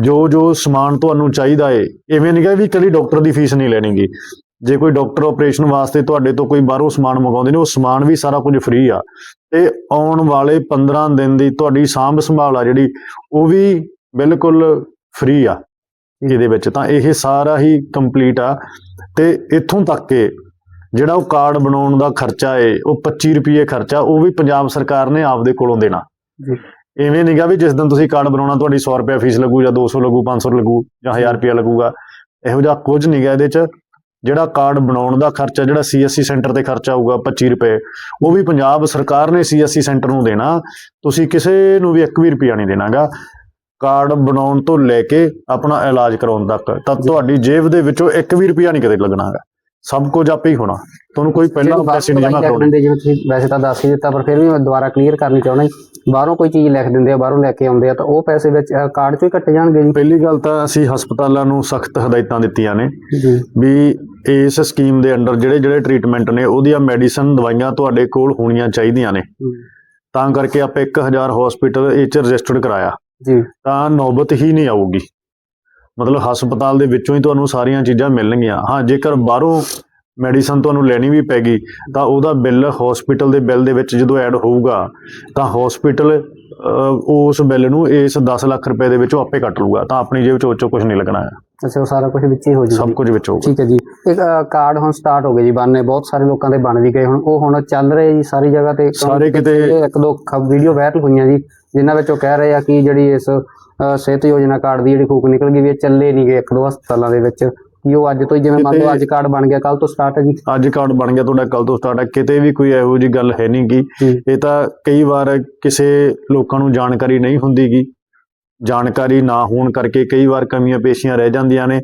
ਜੋ ਜੋ ਸਮਾਨ ਤੁਹਾਨੂੰ ਚਾਹੀਦਾ ਏ ਐਵੇਂ ਨਹੀਂਗਾ ਵੀ ਕਦੀ ਡਾਕਟਰ ਦੀ ਫੀਸ ਨਹੀਂ ਲੈਣੀਗੀ। ਜੇ ਕੋਈ ਡਾਕਟਰ ਆਪਰੇਸ਼ਨ ਵਾਸਤੇ ਤੁਹਾਡੇ ਤੋਂ ਕੋਈ ਬਾਹਰੋਂ ਸਮਾਨ ਮੰਗਾਉਂਦੇ ਨੇ ਉਹ ਸਮਾਨ ਵੀ ਸਾਰਾ ਕੁਝ ਫ੍ਰੀ ਆ। ਤੇ ਆਉਣ ਵਾਲੇ 15 ਦਿਨ ਦੀ ਤੁਹਾਡੀ ਸਾਂਭ ਸੰਭਾਲ ਆ ਜਿਹੜੀ ਉਹ ਵੀ ਬਿਲਕੁਲ ਫ੍ਰੀ ਆ। ਇਹਦੇ ਵਿੱਚ ਤਾਂ ਇਹ ਸਾਰਾ ਹੀ ਕੰਪਲੀਟ ਆ। ਤੇ ਇੱਥੋਂ ਤੱਕ ਕਿ ਜਿਹੜਾ ਉਹ ਕਾਰਡ ਬਣਾਉਣ ਦਾ ਖਰਚਾ ਏ ਉਹ 25 ਰੁਪਏ ਖਰਚਾ ਉਹ ਵੀ ਪੰਜਾਬ ਸਰਕਾਰ ਨੇ ਆਪਦੇ ਕੋਲੋਂ ਦੇਣਾ। ਜੀ। ਐਵੇਂ ਨਹੀਂਗਾ ਵੀ ਜਿਸ ਦਿਨ ਤੁਸੀਂ ਕਾਰਡ ਬਣਾਉਣਾ ਤੁਹਾਡੀ 100 ਰੁਪਏ ਫੀਸ ਲੱਗੂ ਜਾਂ 200 ਲੱਗੂ 500 ਲੱਗੂ ਜਾਂ 1000 ਰੁਪਏ ਲੱਗੂਗਾ। ਇਹੋ ਜਿਹਾ ਕੁਝ ਨਹੀਂਗਾ ਇਹਦੇ ਚ। ਜਿਹੜਾ ਕਾਰਡ ਬਣਾਉਣ ਦਾ ਖਰਚਾ ਜਿਹੜਾ ਸੀਐਸਸੀ ਸੈਂਟਰ ਤੇ ਖਰਚਾ ਆਊਗਾ 25 ਰੁਪਏ ਉਹ ਵੀ ਪੰਜਾਬ ਸਰਕਾਰ ਨੇ ਸੀਐਸਸੀ ਸੈਂਟਰ ਨੂੰ ਦੇਣਾ। ਤੁਸੀਂ ਕਿਸੇ ਨੂੰ ਵੀ 1 ਵੀ ਰੁਪਿਆ ਨਹੀਂ ਦੇਣਾਗਾ। ਕਾਰਡ ਬਣਾਉਣ ਤੋਂ ਲੈ ਕੇ ਆਪਣਾ ਇਲਾਜ ਕਰਾਉਣ ਤੱਕ ਤਾਂ ਤੁਹਾਡੀ ਜੇਬ ਦੇ ਵਿੱਚੋਂ 1 ਵੀ ਰੁਪਿਆ ਨਹੀਂ ਕਦੇ ਲੱਗਣਾਗਾ ਸਭ ਕੁਝ ਆਪੇ ਹੀ ਹੋਣਾ। ਤੁਹਾਨੂੰ ਕੋਈ ਪਹਿਲਾਂ ਪੈਸੇ ਨਹੀਂ ਜਮ੍ਹਾਂ ਕਰਾਉਣੇ। ਜਿਵੇਂ ਤੁਸੀਂ ਵੈਸੇ ਤਾਂ ਦੱਸ ਹੀ ਦਿੱਤਾ ਪਰ ਫਿਰ ਵੀ ਮੈਂ ਦੁਬਾਰਾ ਕਲੀਅਰ ਕਰਨੀ ਚਾਹੁੰਦਾ ਬਾਹਰੋਂ ਕੋਈ ਚੀਜ਼ ਲਿਖ ਦਿੰਦੇ ਆ ਬਾਹਰੋਂ ਲੈ ਕੇ ਆਉਂਦੇ ਆ ਤਾਂ ਉਹ ਪੈਸੇ ਵਿੱਚ ਕਾਰਡ ਚੋਂ ਹੀ ਕੱਟੇ ਜਾਣਗੇ ਜੀ। ਪਹਿਲੀ ਗੱਲ ਤਾਂ ਅਸੀਂ ਹਸਪਤਾਲਾਂ ਨੂੰ ਸਖਤ ਹਦਾਇਤਾਂ ਦਿੱਤੀਆਂ ਨੇ ਜੀ। ਵੀ ਇਸ ਸਕੀਮ ਦੇ ਅੰਡਰ ਜਿਹੜੇ ਜਿਹੜੇ ਟ੍ਰੀਟਮੈਂਟ ਨੇ ਉਹਦੀਆਂ ਮੈਡੀਸਨ ਦਵਾਈਆਂ ਤੁਹਾਡੇ ਕੋਲ ਹੋਣੀਆਂ ਚਾਹੀਦੀਆਂ ਨੇ। ਤਾਂ ਕਰਕੇ ਆਪਾਂ 1000 ਹਸਪੀਟਲ ਇਹ ਚ ਰਜਿਸਟਰਡ ਕਰਾਇਆ। ਜੀ। ਤਾਂ ਨੌਬਤ ਹੀ ਨਹੀਂ ਆਊਗੀ। ਮਤਲਬ ਹਸਪਤਾਲ ਦੇ ਵਿੱਚੋਂ ਹੀ ਤੁਹਾਨੂੰ ਸਾਰੀਆਂ ਚੀਜ਼ਾਂ ਮਿਲਣਗੀਆਂ। ਹਾਂ ਜੇਕਰ ਬਾਹਰੋਂ ਮੈਡੀਸਨ ਤੁਹਾਨੂੰ ਲੈਣੀ ਵੀ ਪੈਗੀ ਤਾਂ ਉਹਦਾ ਬਿੱਲ ਹਸਪੀਟਲ ਦੇ ਬਿੱਲ ਦੇ ਵਿੱਚ ਜਦੋਂ ਐਡ ਹੋਊਗਾ ਤਾਂ ਹਸਪੀਟਲ ਉਸ ਬਿੱਲ ਨੂੰ ਇਸ 10 ਲੱਖ ਰੁਪਏ ਦੇ ਵਿੱਚੋਂ ਆਪੇ ਕੱਟ ਲੂਗਾ ਤਾਂ ਆਪਣੀ ਜੇਬ ਚੋਂ ਕੁਝ ਨਹੀਂ ਲੱਗਣਾ ਹੈ। ਅੱਛਾ ਉਹ ਸਾਰਾ ਕੁਝ ਵਿੱਚ ਹੀ ਹੋ ਸਭ ਜੂਗਾ ਕੁਝ ਵਿੱਚ ਹੋਊਗਾ। ਠੀਕ ਹੈ ਜੀ। ਇੱਕ ਕਾਰਡ ਹੁਣ ਸਟਾਰਟ ਹੋ ਗਏ ਜੀ ਬਣਨੇ। ਬਹੁਤ ਸਾਰੇ ਲੋਕਾਂ ਦੇ ਬਣ ਵੀ ਗਏ ਹੁਣ। ਉਹ ਹੁਣ ਚੱਲ ਰਹੇ ਜੀ ਸਾਰੀ ਜਗ੍ਹਾ ਤੇ। ਸਾਰੇ ਕਿਤੇ- ਇੱਕ ਦੋ ਵੀਡੀਓ ਵਾਇਰਲ ਹੋਈਆਂ ਜੀ। ਜਿਨ੍ਹਾਂ ਵਿੱਚ ਉਹ ਕਹਿ ਰਹੇ ਆ ਕਿ ਜਿਹੜੀ ਇਸ ਸਿਹਤ ਯੋਜਨਾ ਕਾਰਡ ਦੀ ਜਿਹੜੀ ਫੂਕ ਨਿਕਲ ਗਈ ਵੀ ਇਹ ਚੱਲੇ ਨਹੀਂ ਗਏ ਇੱਕ ਦੋ ਹਸਪਤਾਲਾਂ ਦੇ ਵਿੱਚ। ਕਿ ਉਹ ਅੱਜ ਤੋਂ ਹੀ ਜਿਵੇਂ ਮੰਨ ਲਓ ਅੱਜ ਕਾਰਡ ਬਣ ਗਿਆ ਕੱਲ ਤੋਂ ਸਟਾਰਟ ਹੈ ਜੀ। ਅੱਜ ਕਾਰਡ ਬਣ ਗਿਆ ਤੁਹਾਡਾ ਕੱਲ ਤੋਂ ਸਟਾਰਟ ਹੈ। ਕਿਤੇ ਵੀ ਕੋਈ ਇਹੋ ਜੀ ਗੱਲ ਹੈ ਨਹੀਂ ਗੀ। ਇਹ ਤਾਂ ਕਈ ਵਾਰ ਕਿਸੇ ਲੋਕਾਂ ਨੂੰ ਜਾਣਕਾਰੀ ਨਹੀਂ ਹੁੰਦੀ ਗੀ। ਜਾਣਕਾਰੀ ਨਾ ਹੋਣ ਕਰਕੇ ਕਈ ਵਾਰ ਕਮੀਆਂ ਪੇਸ਼ੀਆਂ ਰਹਿ ਜਾਂਦੀਆਂ ਨੇ।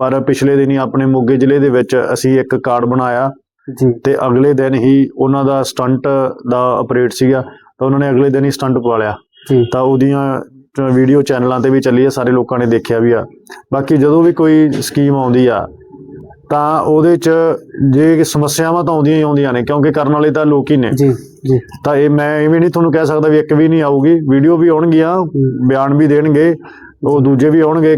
ਪਰ ਪਿਛਲੇ ਦਿਨੀ ਆਪਣੇ ਮੋਗੇ ਜ਼ਿਲ੍ਹੇ ਦੇ ਵਿੱਚ ਅਸੀਂ ਇੱਕ ਕਾਰਡ ਬਣਾਇਆ ਜੀ। ਤੇ ਅਗਲੇ ਦਿਨ ਹੀ ਉਹਨਾਂ ਦਾ ਸਟੰਟ ਦਾ ਆਪਰੇਟ ਸੀਗਾ। ਤਾਂ ਉਹਨਾਂ ਨੇ ਅਗਲੇ ਦਿਨ ਹੀ ਸਟੰਟ ਪਵਾ ਲਿਆ। ਤਾਂ ਉਹਦੀਆਂ ਵੀਡੀਓ ਚੈਨਲਾਂ ਤੇ ਵੀ ਚੱਲੀ ਆ ਸਾਰੇ ਲੋਕਾਂ ਨੇ ਦੇਖਿਆ ਵੀ ਆ। ਬਾਕੀ ਜਦੋਂ ਵੀ ਕੋਈ ਸਕੀਮ ਆਉਂਦੀ ਆ ਤਾਂ ਉਹਦੇ ਚ ਜੇ ਸਮੱਸਿਆਵਾਂ ਤਾਂ ਆਉਂਦੀਆਂ ਹੀ ਆਉਂਦੀਆਂ ਨੇ ਕਿਉਂਕਿ ਕਰਨ ਵਾਲੇ ਤਾਂ ਲੋਕ ਹੀ ਨੇ। ਜੀ ਜੀ। ਤਾਂ ਇਹ ਮੈਂ ਇਹ ਵੀ ਨਹੀਂ ਤੁਹਾਨੂੰ ਕਹਿ ਸਕਦਾ ਵੀ ਇੱਕ ਵੀ ਨਹੀਂ ਆਊਗੀ ਵੀਡੀਓ ਵੀ ਆਉਣਗੀਆਂ ਬਿਆਨ ਵੀ ਦੇਣਗੇ। ਉਹ ਦੂਜੇ ਵੀ ਆਉਣਗੇ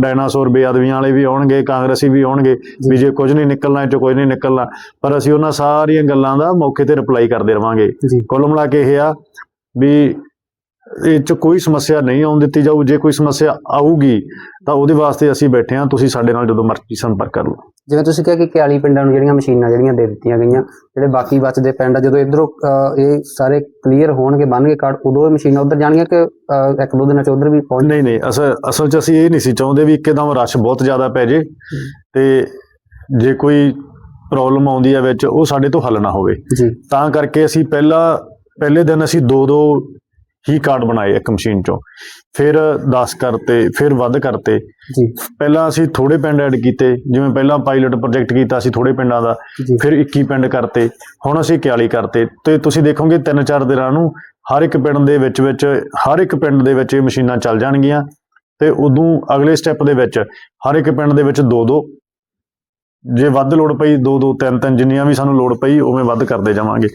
ਡਾਇਨਾਸੌਰ ਬੇਅਦਬੀਆਂ ਵਾਲੇ ਵੀ ਆਉਣਗੇ ਕਾਂਗਰਸੀ ਵੀ ਆਉਣਗੇ ਵੀ ਜੇ ਕੁਝ ਨਹੀਂ ਨਿਕਲਣਾ ਚੋਂ ਕੁਝ ਨਹੀਂ ਨਿਕਲਣਾ। ਪਰ ਅਸੀਂ ਉਹਨਾਂ ਸਾਰੀਆਂ ਗੱਲਾਂ ਦਾ ਮੌਕੇ ਤੇ ਰਿਪਲਾਈ ਕਰਦੇ ਰਵਾਂਗੇ। ਕੁੱਲ ਮਿਲਾ ਕੇ ਇਹ ਆ ਵੀ ਇਹ ਚ ਕੋਈ ਸਮੱਸਿਆ ਨਹੀਂ ਆਉਣ ਦਿੱਤੀ ਜਾਊ। ਜੇ ਕੋਈ ਸਮੱਸਿਆ ਆਊਗੀ ਤਾਂ ਉਹਦੇ ਵਾਸਤੇ ਅਸੀਂ ਬੈਠੇ ਹਾਂ। ਤੁਸੀਂ ਸਾਡੇ ਨਾਲ ਜਦੋਂ ਮਰਜ਼ੀ ਸੰਪਰਕ ਕਰ ਲਓ। ਜਿਵੇਂ ਤੁਸੀਂ ਕਿਹਾ ਕਿ 41 ਪਿੰਡਾਂ ਨੂੰ ਜਿਹੜੀਆਂ ਮਸ਼ੀਨਾਂ ਜਿਹੜੀਆਂ ਦੇ ਦਿੱਤੀਆਂ ਗਈਆਂ ਜਿਹੜੇ ਬਾਕੀ ਬਚਦੇ ਪਿੰਡ ਜਦੋਂ ਇਧਰੋਂ ਇਹ ਸਾਰੇ ਕਲੀਅਰ ਹੋਣਗੇ ਬਣਨਗੇ ਕਾਰਡ ਉਦੋਂ ਇਹ ਮਸ਼ੀਨਾਂ ਉਧਰ ਜਾਣਗੀਆਂ ਕਿ ਇੱਕ ਦੋ ਦਿਨਾਂ ਚ ਉਧਰ ਵੀ ਪਹੁੰਚ ਨਹੀਂ ਨਹੀਂ ਅਸਲ ਅਸਲ ਚ ਅਸੀਂ ਇਹ ਨਹੀਂ ਸੀ ਚਾਹੁੰਦੇ ਵੀ ਇੱਕਦਮ ਰਸ਼ ਬਹੁਤ ਜ਼ਿਆਦਾ ਪੈ ਜੇ ਤੇ ਜੇ ਕੋਈ ਪ੍ਰੋਬਲਮ ਆਉਂਦੀ ਹੈ ਵਿੱਚ ਉਹ ਸਾਡੇ ਤੋਂ ਹੱਲ ਨਾ ਹੋਵੇ। ਤਾਂ ਕਰਕੇ ਅਸੀਂ ਪਹਿਲਾ ਪਹਿਲੇ ਦਿਨ ਅਸੀਂ ਦੋ ਦੋ ਹੀ ਕਾਰਡ ਬਣਾਏ ਇੱਕ ਮਸ਼ੀਨ ਚੋਂ। ਫਿਰ 10 ਕਰਤੇ ਫਿਰ ਵੱਧ ਕਰਤੇ। ਜੀ। ਪਹਿਲਾਂ ਅਸੀਂ ਥੋੜੇ ਪਿੰਡ ਐਡ ਕੀਤੇ ਜਿਵੇਂ ਪਹਿਲਾਂ ਪਾਇਲਟ ਪ੍ਰੋਜੈਕਟ ਕੀਤਾ ਸੀ ਥੋੜੇ ਪਿੰਡਾਂ ਦਾ ਫਿਰ 21 ਪਿੰਡ ਕਰਤੇ ਹੁਣ ਅਸੀਂ 41 ਕਰਤੇ। ਤੇ ਤੁਸੀਂ ਦੇਖੋਗੇ ਤਿੰਨ ਚਾਰ ਦਿਨਾਂ ਨੂੰ ਹਰ ਇੱਕ ਪਿੰਡ ਦੇ ਵਿੱਚ ਵਿੱਚ ਹਰ ਇੱਕ ਪਿੰਡ ਦੇ ਵਿੱਚ ਇਹ ਮਸ਼ੀਨਾਂ ਚੱਲ ਜਾਣਗੀਆਂ। ਤੇ ਉਦੋਂ ਅਗਲੇ ਸਟੈਪ ਦੇ ਵਿੱਚ ਹਰ ਇੱਕ ਪਿੰਡ ਦੇ ਵਿੱਚ ਦੋ ਦੋ ਜੇ ਵੱਧ ਲੋੜ ਪਈ ਦੋ ਦੋ ਤਿੰਨ ਤਿੰਨ ਜਿੰਨੀਆਂ ਵੀ ਸਾਨੂੰ ਲੋੜ ਪਈ ਉਵੇਂ ਵੱਧ ਕਰਦੇ ਜਾਵਾਂਗੇ।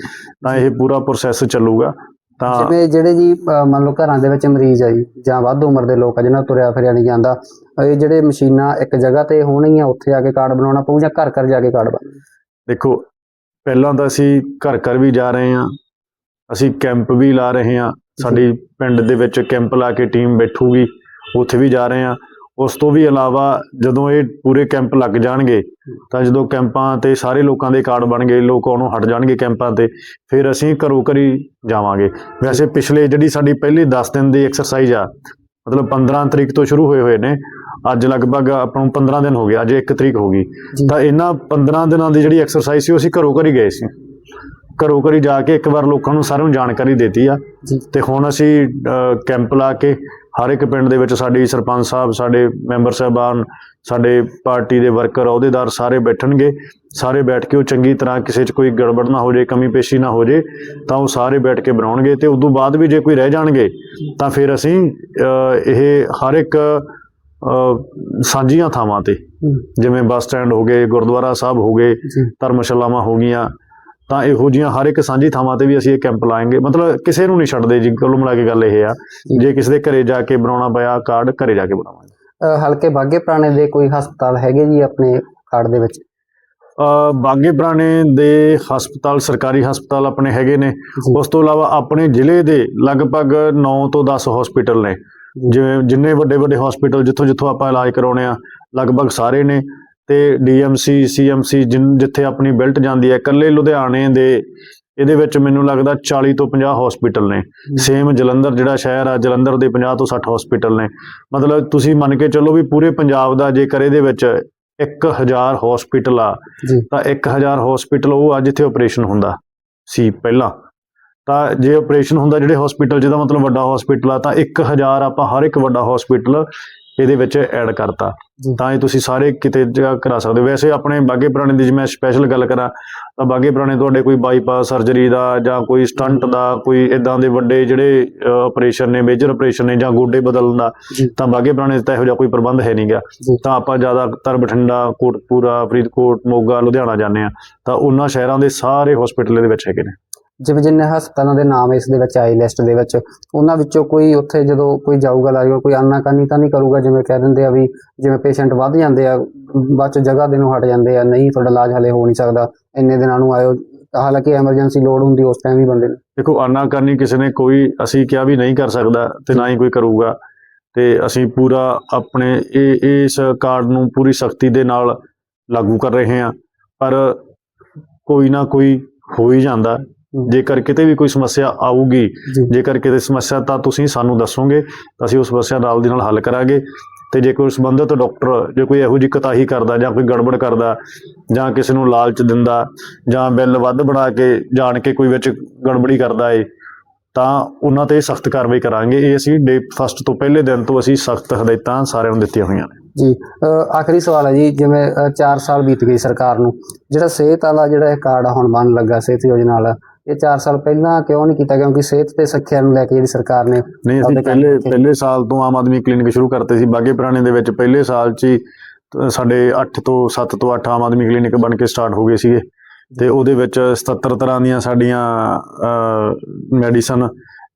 ਤਾਂ ਇਹ ਪੂਰਾ ਪ੍ਰੋਸੈਸ ਚੱਲੂਗਾ। ਤਾਂ ਜਿਵੇਂ ਜਿਹੜੇ ਜੀ ਮੰਨ ਲਓ ਘਰਾਂ ਦੇ ਵਿੱਚ ਮਰੀਜ਼ ਆ ਜੀ ਜਾਂ ਵੱਧ ਉਮਰ ਦੇ ਲੋਕ ਆ ਜਿਹਨਾਂ ਤੋਂ ਤੁਰਿਆ ਫਿਰਿਆ ਨਹੀਂ ਜਾਂਦਾ ਇਹ ਜਿਹੜੇ ਮਸ਼ੀਨਾਂ ਇੱਕ ਜਗ੍ਹਾ ਤੇ ਹੋਣਗੀਆਂ ਉੱਥੇ ਜਾ ਕੇ ਕਾਰਡ ਬਣਾਉਣਾ ਪਊ ਜਾਂ ਘਰ ਘਰ ਜਾ ਕੇ ਕਾਰਡ ਬਣ ਦੇਖੋ ਪਹਿਲਾਂ ਤਾਂ ਅਸੀਂ ਘਰ ਘਰ ਵੀ ਜਾ ਰਹੇ ਹਾਂ ਅਸੀਂ ਕੈਂਪ ਵੀ ਲਾ ਰਹੇ ਹਾਂ ਸਾਡੀ ਪਿੰਡ ਦੇ ਵਿੱਚ ਕੈਂਪ ਲਾ ਕੇ ਟੀਮ ਬੈਠੂਗੀ ਉੱਥੇ ਵੀ ਜਾ ਰਹੇ ਹਾਂ। ਉਸ ਤੋਂ ਵੀ ਇਲਾਵਾ ਜਦੋਂ ਇਹ ਪੂਰੇ ਕੈਂਪ ਲੱਗ ਜਾਣਗੇ ਤਾਂ ਜਦੋਂ ਕੈਂਪਾਂ ਤੇ ਸਾਰੇ ਲੋਕਾਂ ਦੇ ਕਾਰਡ ਬਣ ਗਏ ਲੋਕ ਉਹਨੂੰ ਹਟ ਜਾਣਗੇ ਕੈਂਪਾਂ ਤੇ ਫਿਰ ਅਸੀਂ ਘਰੋ ਘਰੀ ਜਾਵਾਂਗੇ। ਵੈਸੇ ਪਿਛਲੇ ਜਿਹੜੀ ਸਾਡੀ ਪਹਿਲੀ 10 ਦਿਨ ਦੀ ਐਕਸਰਸਾਈਜ਼ ਆ ਮਤਲਬ 15 ਤਰੀਕ ਤੋਂ ਸ਼ੁਰੂ ਹੋਏ ਹੋਏ ਨੇ ਅੱਜ ਲਗਭਗ ਆਪਾਂ ਨੂੰ 15 ਦਿਨ ਹੋ ਗਏ ਅੱਜ 1 ਤਰੀਕ ਹੋ ਗਈ। ਤਾਂ ਇਹਨਾਂ 15 ਦਿਨਾਂ ਦੀ ਜਿਹੜੀ ਐਕਸਰਸਾਈਜ਼ ਸੀ ਉਹ ਅਸੀਂ ਘਰੋ ਘਰੀ ਗਏ ਸੀ। ਘਰੋ ਘਰੀ ਜਾ ਕੇ ਇੱਕ ਵਾਰ ਲੋਕਾਂ ਨੂੰ ਸਾਰਿਆਂ ਨੂੰ ਜਾਣਕਾਰੀ ਦਿੱਤੀ ਆ। ਤੇ ਹੁਣ ਅਸੀਂ ਕੈਂਪ ਲਾ ਕੇ ਹਰ ਇੱਕ ਪਿੰਡ ਦੇ ਵਿੱਚ ਸਾਡੀ ਸਰਪੰਚ ਸਾਹਿਬ ਸਾਡੇ ਮੈਂਬਰ ਸਾਹਿਬਾਨ ਸਾਡੇ ਪਾਰਟੀ ਦੇ ਵਰਕਰ ਅਹੁਦੇਦਾਰ ਸਾਰੇ ਬੈਠਣਗੇ। ਸਾਰੇ ਬੈਠ ਕੇ ਉਹ ਚੰਗੀ ਤਰ੍ਹਾਂ ਕਿਸੇ 'ਚ ਕੋਈ ਗੜਬੜ ਨਾ ਹੋ ਜੇ ਕਮੀ ਪੇਸ਼ੀ ਨਾ ਹੋ ਜੇ ਤਾਂ ਉਹ ਸਾਰੇ ਬੈਠ ਕੇ ਬਣਾਉਣਗੇ ਤੇ ਉਦੋਂ ਬਾਅਦ ਵੀ ਜੇ ਕੋਈ ਰਹਿ ਜਾਣਗੇ ਤਾਂ ਫਿਰ ਅਸੀਂ ਇਹ ਹਰ ਇੱਕ ਸਾਂਝੀਆਂ ਥਾਵਾਂ ਤੇ ਜਿਵੇਂ ਬੱਸ ਸਟੈਂਡ ਹੋ ਗਏ ਗੁਰਦੁਆਰਾ ਸਾਹਿਬ ਹੋ ਗਏ ਧਰਮਸ਼ਾਲਾਵਾਂ ਹੋ ਗਈਆਂ ਤਾਂ ਇਹੋ ਜੀਆਂ ਹਰ ਇੱਕ ਸਾਂਝੀ ਥਾਵਾਂ ਤੇ ਵੀ ਅਸੀਂ ਇਹ ਕੈਂਪ ਲਾਏਂਗੇ। ਮਤਲਬ ਕਿਸੇ ਨੂੰ ਨਹੀਂ ਛੱਡਦੇ ਜੀ ਕੁੱਲ ਮਿਲਾ ਕੇ ਗੱਲ ਇਹ ਆ ਜੇ। ਕਿਸੇ ਦੇ ਘਰੇ ਜਾ ਕੇ ਬਣਾਉਣਾ ਪਿਆ ਕਾਰਡ ਘਰੇ ਜਾ ਕੇ ਬਣਾਵਾਂਗੇ। ਹਲਕੇ ਬਾਗੇ ਪੁਰਾਣੇ ਦੇ ਕੋਈ ਹਸਪਤਾਲ ਹੈਗੇ ਜੀ ਆਪਣੇ ਕਾਰਡ ਦੇ ਵਿੱਚ? ਬਾਗੇ ਪੁਰਾਣੇ ਦੇ ਹਸਪਤਾਲ ਸਰਕਾਰੀ ਹਸਪਤਾਲ ਆਪਣੇ ਹੈਗੇ ਨੇ। ਉਸ ਤੋਂ ਇਲਾਵਾ ਆਪਣੇ ਜ਼ਿਲ੍ਹੇ ਦੇ ਲਗਭਗ 9 ਤੋਂ 10 ਹਸਪੀਟਲ ਨੇ। ਜਿਵੇਂ ਜਿੰਨੇ ਵੱਡੇ ਵੱਡੇ ਹਸਪੀਟਲ ਜਿੱਥੋਂ ਜਿੱਥੋਂ ਆਪਾਂ ਇਲਾਜ ਕਰਾਉਣੇ ਆ ਲਗਭਗ ਸਾਰੇ ਨੇ। ਤੇ ਡੀਐਮਸੀ ਸੀਐਮਸੀ ਜਿੱਥੇ ਆਪਣੀ ਬਿਲਟ ਜਾਂਦੀ ਹੈ ਇਕੱਲੇ ਲੁਧਿਆਣੇ ਦੇ ਇਹਦੇ ਵਿੱਚ ਮੈਨੂੰ ਲੱਗਦਾ 40 ਤੋਂ 50 ਹਸਪੀਟਲ ਨੇ। ਸੇਮ ਜਲੰਧਰ ਜਿਹੜਾ ਸ਼ਹਿਰ ਆ ਜਲੰਧਰ ਦੇ 50 ਤੋਂ 60 ਹਸਪੀਟਲ ਨੇ। ਮਤਲਬ ਤੁਸੀਂ ਮੰਨ ਕੇ ਚੱਲੋ ਵੀ ਪੂਰੇ ਪੰਜਾਬ ਦਾ ਜੇਕਰ ਇਹਦੇ ਵਿੱਚ 1000 ਹਸਪੀਟਲ ਆ ਤਾਂ 1000 ਹਸਪੀਟਲ ਉਹ ਆ ਜਿੱਥੇ ਆਪਰੇਸ਼ਨ ਹੁੰਦਾ ਸੀ ਪਹਿਲਾਂ। ਤਾਂ ਜੇ ਆਪਰੇਸ਼ਨ ਹੁੰਦਾ ਜਿਹੜੇ ਹਸਪੀਟਲ ਜਿਹਦਾ ਮਤਲਬ ਵੱਡਾ ਹਸਪੀਟਲ ਆ ਤਾਂ 1000 ਆਪਾਂ ਹਰ ਇੱਕ ਵੱਡਾ ਹਸਪੀਟਲ ਇਹਦੇ ਵਿੱਚ ਐਡ ਕਰਤਾ। ਤਾਂ ਇਹ ਤੁਸੀਂ ਸਾਰੇ ਕਿਤੇ ਜਗ੍ਹਾ ਕਰਾ ਸਕਦੇ ਵੈਸੇ ਆਪਣੇ ਬਾਗੇ ਪੁਰਾਣੇ ਦੀ ਜੇ ਮੈਂ ਸਪੈਸ਼ਲ ਗੱਲ ਕਰਾਂ ਤਾਂ ਬਾਗੇ ਪੁਰਾਣੇ ਤੁਹਾਡੇ ਕੋਈ ਬਾਈਪਾਸ ਸਰਜਰੀ ਦਾ ਜਾਂ ਕੋਈ ਸਟੰਟ ਦਾ ਕੋਈ ਇਦਾਂ ਦੇ ਵੱਡੇ ਜਿਹੜੇ ਆਪਰੇਸ਼ਨ ਨੇ ਮੇਜਰ ਆਪਰੇਸ਼ਨ ਨੇ ਜਾਂ ਗੋਡੇ ਬਦਲਣ ਦਾ। ਤਾਂ ਬਾਗੇ ਪੁਰਾਣੇ ਤਾਂ ਇਹੋ ਜਿਹਾ ਕੋਈ ਪ੍ਰਬੰਧ ਹੈ ਨਹੀਂਗਾ। ਤਾਂ ਆਪਾਂ ਜ਼ਿਆਦਾਤਰ ਬਠਿੰਡਾ ਕੋਟਪੂਰਾ ਫਰੀਦਕੋਟ ਮੋਗਾ ਲੁਧਿਆਣਾ ਜਾਂਦੇ ਆ ਤਾਂ ਉਹਨਾਂ ਸ਼ਹਿਰਾਂ ਦੇ ਸਾਰੇ ਹਸਪੀਟਲ ਇਹਦੇ ਵਿੱਚ ਹੈਗੇ ਨੇ ਜਿਵੇਂ ਜਿੰਨੇ ਹਸਪਤਾਲਾਂ ਦੇ ਨਾਮ ਇਸ ਦੇ ਵਿੱਚ ਆਏ ਲਿਸਟ ਦੇ ਵਿੱਚ, ਉਹਨਾਂ ਵਿੱਚੋਂ ਕੋਈ ਉੱਥੇ ਜਦੋਂ ਕੋਈ ਜਾਊਗਾ ਲਾਜੂਗਾ ਕੋਈ ਆਨਾਕਾਨੀ ਤਾਂ ਨਹੀਂ ਕਰੂਗਾ, ਜਿਵੇਂ ਕਹਿ ਦਿੰਦੇ ਆ ਵੀ ਜਿਵੇਂ ਪੇਸ਼ੈਂਟ ਵੱਧ ਜਾਂਦੇ ਆ, ਬਾਅਦ ਚ ਜਗ੍ਹਾ ਦੇ ਨੂੰ ਹਟ ਜਾਂਦੇ ਆ, ਨਹੀਂ ਤੁਹਾਡਾ ਇਲਾਜ ਹਲੇ ਹੋ ਨਹੀਂ ਸਕਦਾ, ਇੰਨੇ ਦਿਨਾਂ ਨੂੰ ਆਇਓ, ਹਾਲਾਂਕਿ ਐਮਰਜੈਂਸੀ ਲੋੜ ਹੁੰਦੀ ਉਸ ਟਾਈਮ ਵੀ ਬੰਦੇ ਨੂੰ। ਦੇਖੋ, ਆਨਾਕਾਨੀ ਕਿਸੇ ਨੇ ਕੋਈ, ਅਸੀਂ ਕਿਹਾ ਵੀ ਨਹੀਂ ਕਰ ਸਕਦਾ ਤੇ ਨਾ ਹੀ ਕੋਈ ਕਰੂਗਾ, ਤੇ ਅਸੀਂ ਪੂਰਾ ਆਪਣੇ ਇਹ, ਇਸ ਕਾਰਡ ਨੂੰ ਪੂਰੀ ਸਖਤੀ ਦੇ ਨਾਲ ਲਾਗੂ ਕਰ ਰਹੇ ਹਾਂ, ਪਰ ਕੋਈ ਨਾ ਕੋਈ ਹੋ ਹੀ ਜਾਂਦਾ। ਜੇਕਰ ਕਿਤੇ ਵੀ ਕੋਈ ਸਮੱਸਿਆ ਆਊਗੀ ਜੇਕਰ ਕਿਤੇ ਸਮੱਸਿਆ ਤਾਂ ਤੁਸੀਂ ਸਾਨੂੰ ਦੱਸੋਗੇ ਅਸੀਂ ਉਸ ਸਮੱਸਿਆ ਨਾਲ ਦੀ ਨਾਲ ਹੱਲ ਕਰਾਂਗੇ। ਤੇ ਜੇ ਕੋਈ ਸੰਬੰਧਿਤ ਡਾਕਟਰ ਜੇ ਕੋਈ ਇਹੋ ਜਿਹੀ ਕਤਾਹੀ ਕਰਦਾ ਜਾਂ ਕੋਈ ਗੜਬੜ ਕਰਦਾ ਜਾਂ ਕਿਸੇ ਨੂੰ ਲਾਲਚ ਦਿੰਦਾ ਜਾਂ ਬਿੱਲ ਵੱਧ ਬਣਾ ਕੇ ਜਾਣ ਕੇ ਕੋਈ ਵਿੱਚ ਗੜਬੜੀ ਕਰਦਾ ਏ ਤਾਂ ਉਹਨਾਂ ਤੇ ਸਖਤ ਕਾਰਵਾਈ ਕਰਾਂਗੇ। ਇਹ ਅਸੀਂ ਡੇ ਫਸਟ ਤੋਂ ਪਹਿਲੇ ਦਿਨ ਤੋਂ ਅਸੀਂ ਸਖਤ ਹਦਾਇਤਾਂ ਸਾਰਿਆਂ ਨੂੰ ਦਿੱਤੀਆਂ ਹੋਈਆਂ ਨੇ। ਜੀ। ਆਖਰੀ ਸਵਾਲ ਹੈ ਜੀ ਜਿਵੇਂ 4 ਸਾਲ ਬੀਤ ਗਏ ਸਰਕਾਰ ਨੂੰ ਜਿਹੜਾ ਸਿਹਤ ਵਾਲਾ ਜਿਹੜਾ ਇਹ ਕਾਰਡ ਹੁਣ ਬਣ ਲੱਗਾ ਸਿਹਤ ਯੋਜਨਾ ਵਾਲਾ ਇਹ 4 ਸਾਲ ਪਹਿਲਾਂ ਕਿਉਂ ਨਹੀਂ ਕੀਤਾ? ਕਿਉਂਕਿ ਸਿਹਤ ਤੇ ਸਿੱਖਿਆ ਨੂੰ ਲੈ ਕੇ ਜਿਹੜੀ ਸਰਕਾਰ ਨੇ ਨਹੀਂ ਅਸੀਂ ਪਹਿਲੇ। ਪਹਿਲੇ ਸਾਲ ਤੋਂ ਆਮ ਆਦਮੀ ਕਲੀਨਿਕ ਸ਼ੁਰੂ ਕਰਤੇ ਸੀ। ਬਾਗੇ ਪੁਰਾਣੇ ਦੇ ਵਿੱਚ ਪਹਿਲੇ ਸਾਲ 'ਚ ਹੀ ਸਾਡੇ 8 ਤੋਂ 7 ਤੋਂ 8 ਆਮ ਆਦਮੀ ਕਲੀਨਿਕ ਬਣ ਕੇ ਸਟਾਰਟ ਹੋ ਗਏ ਸੀਗੇ। ਤੇ ਉਹਦੇ ਵਿੱਚ 77 ਤਰ੍ਹਾਂ ਦੀਆਂ ਸਾਡੀਆਂ ਮੈਡੀਸਨ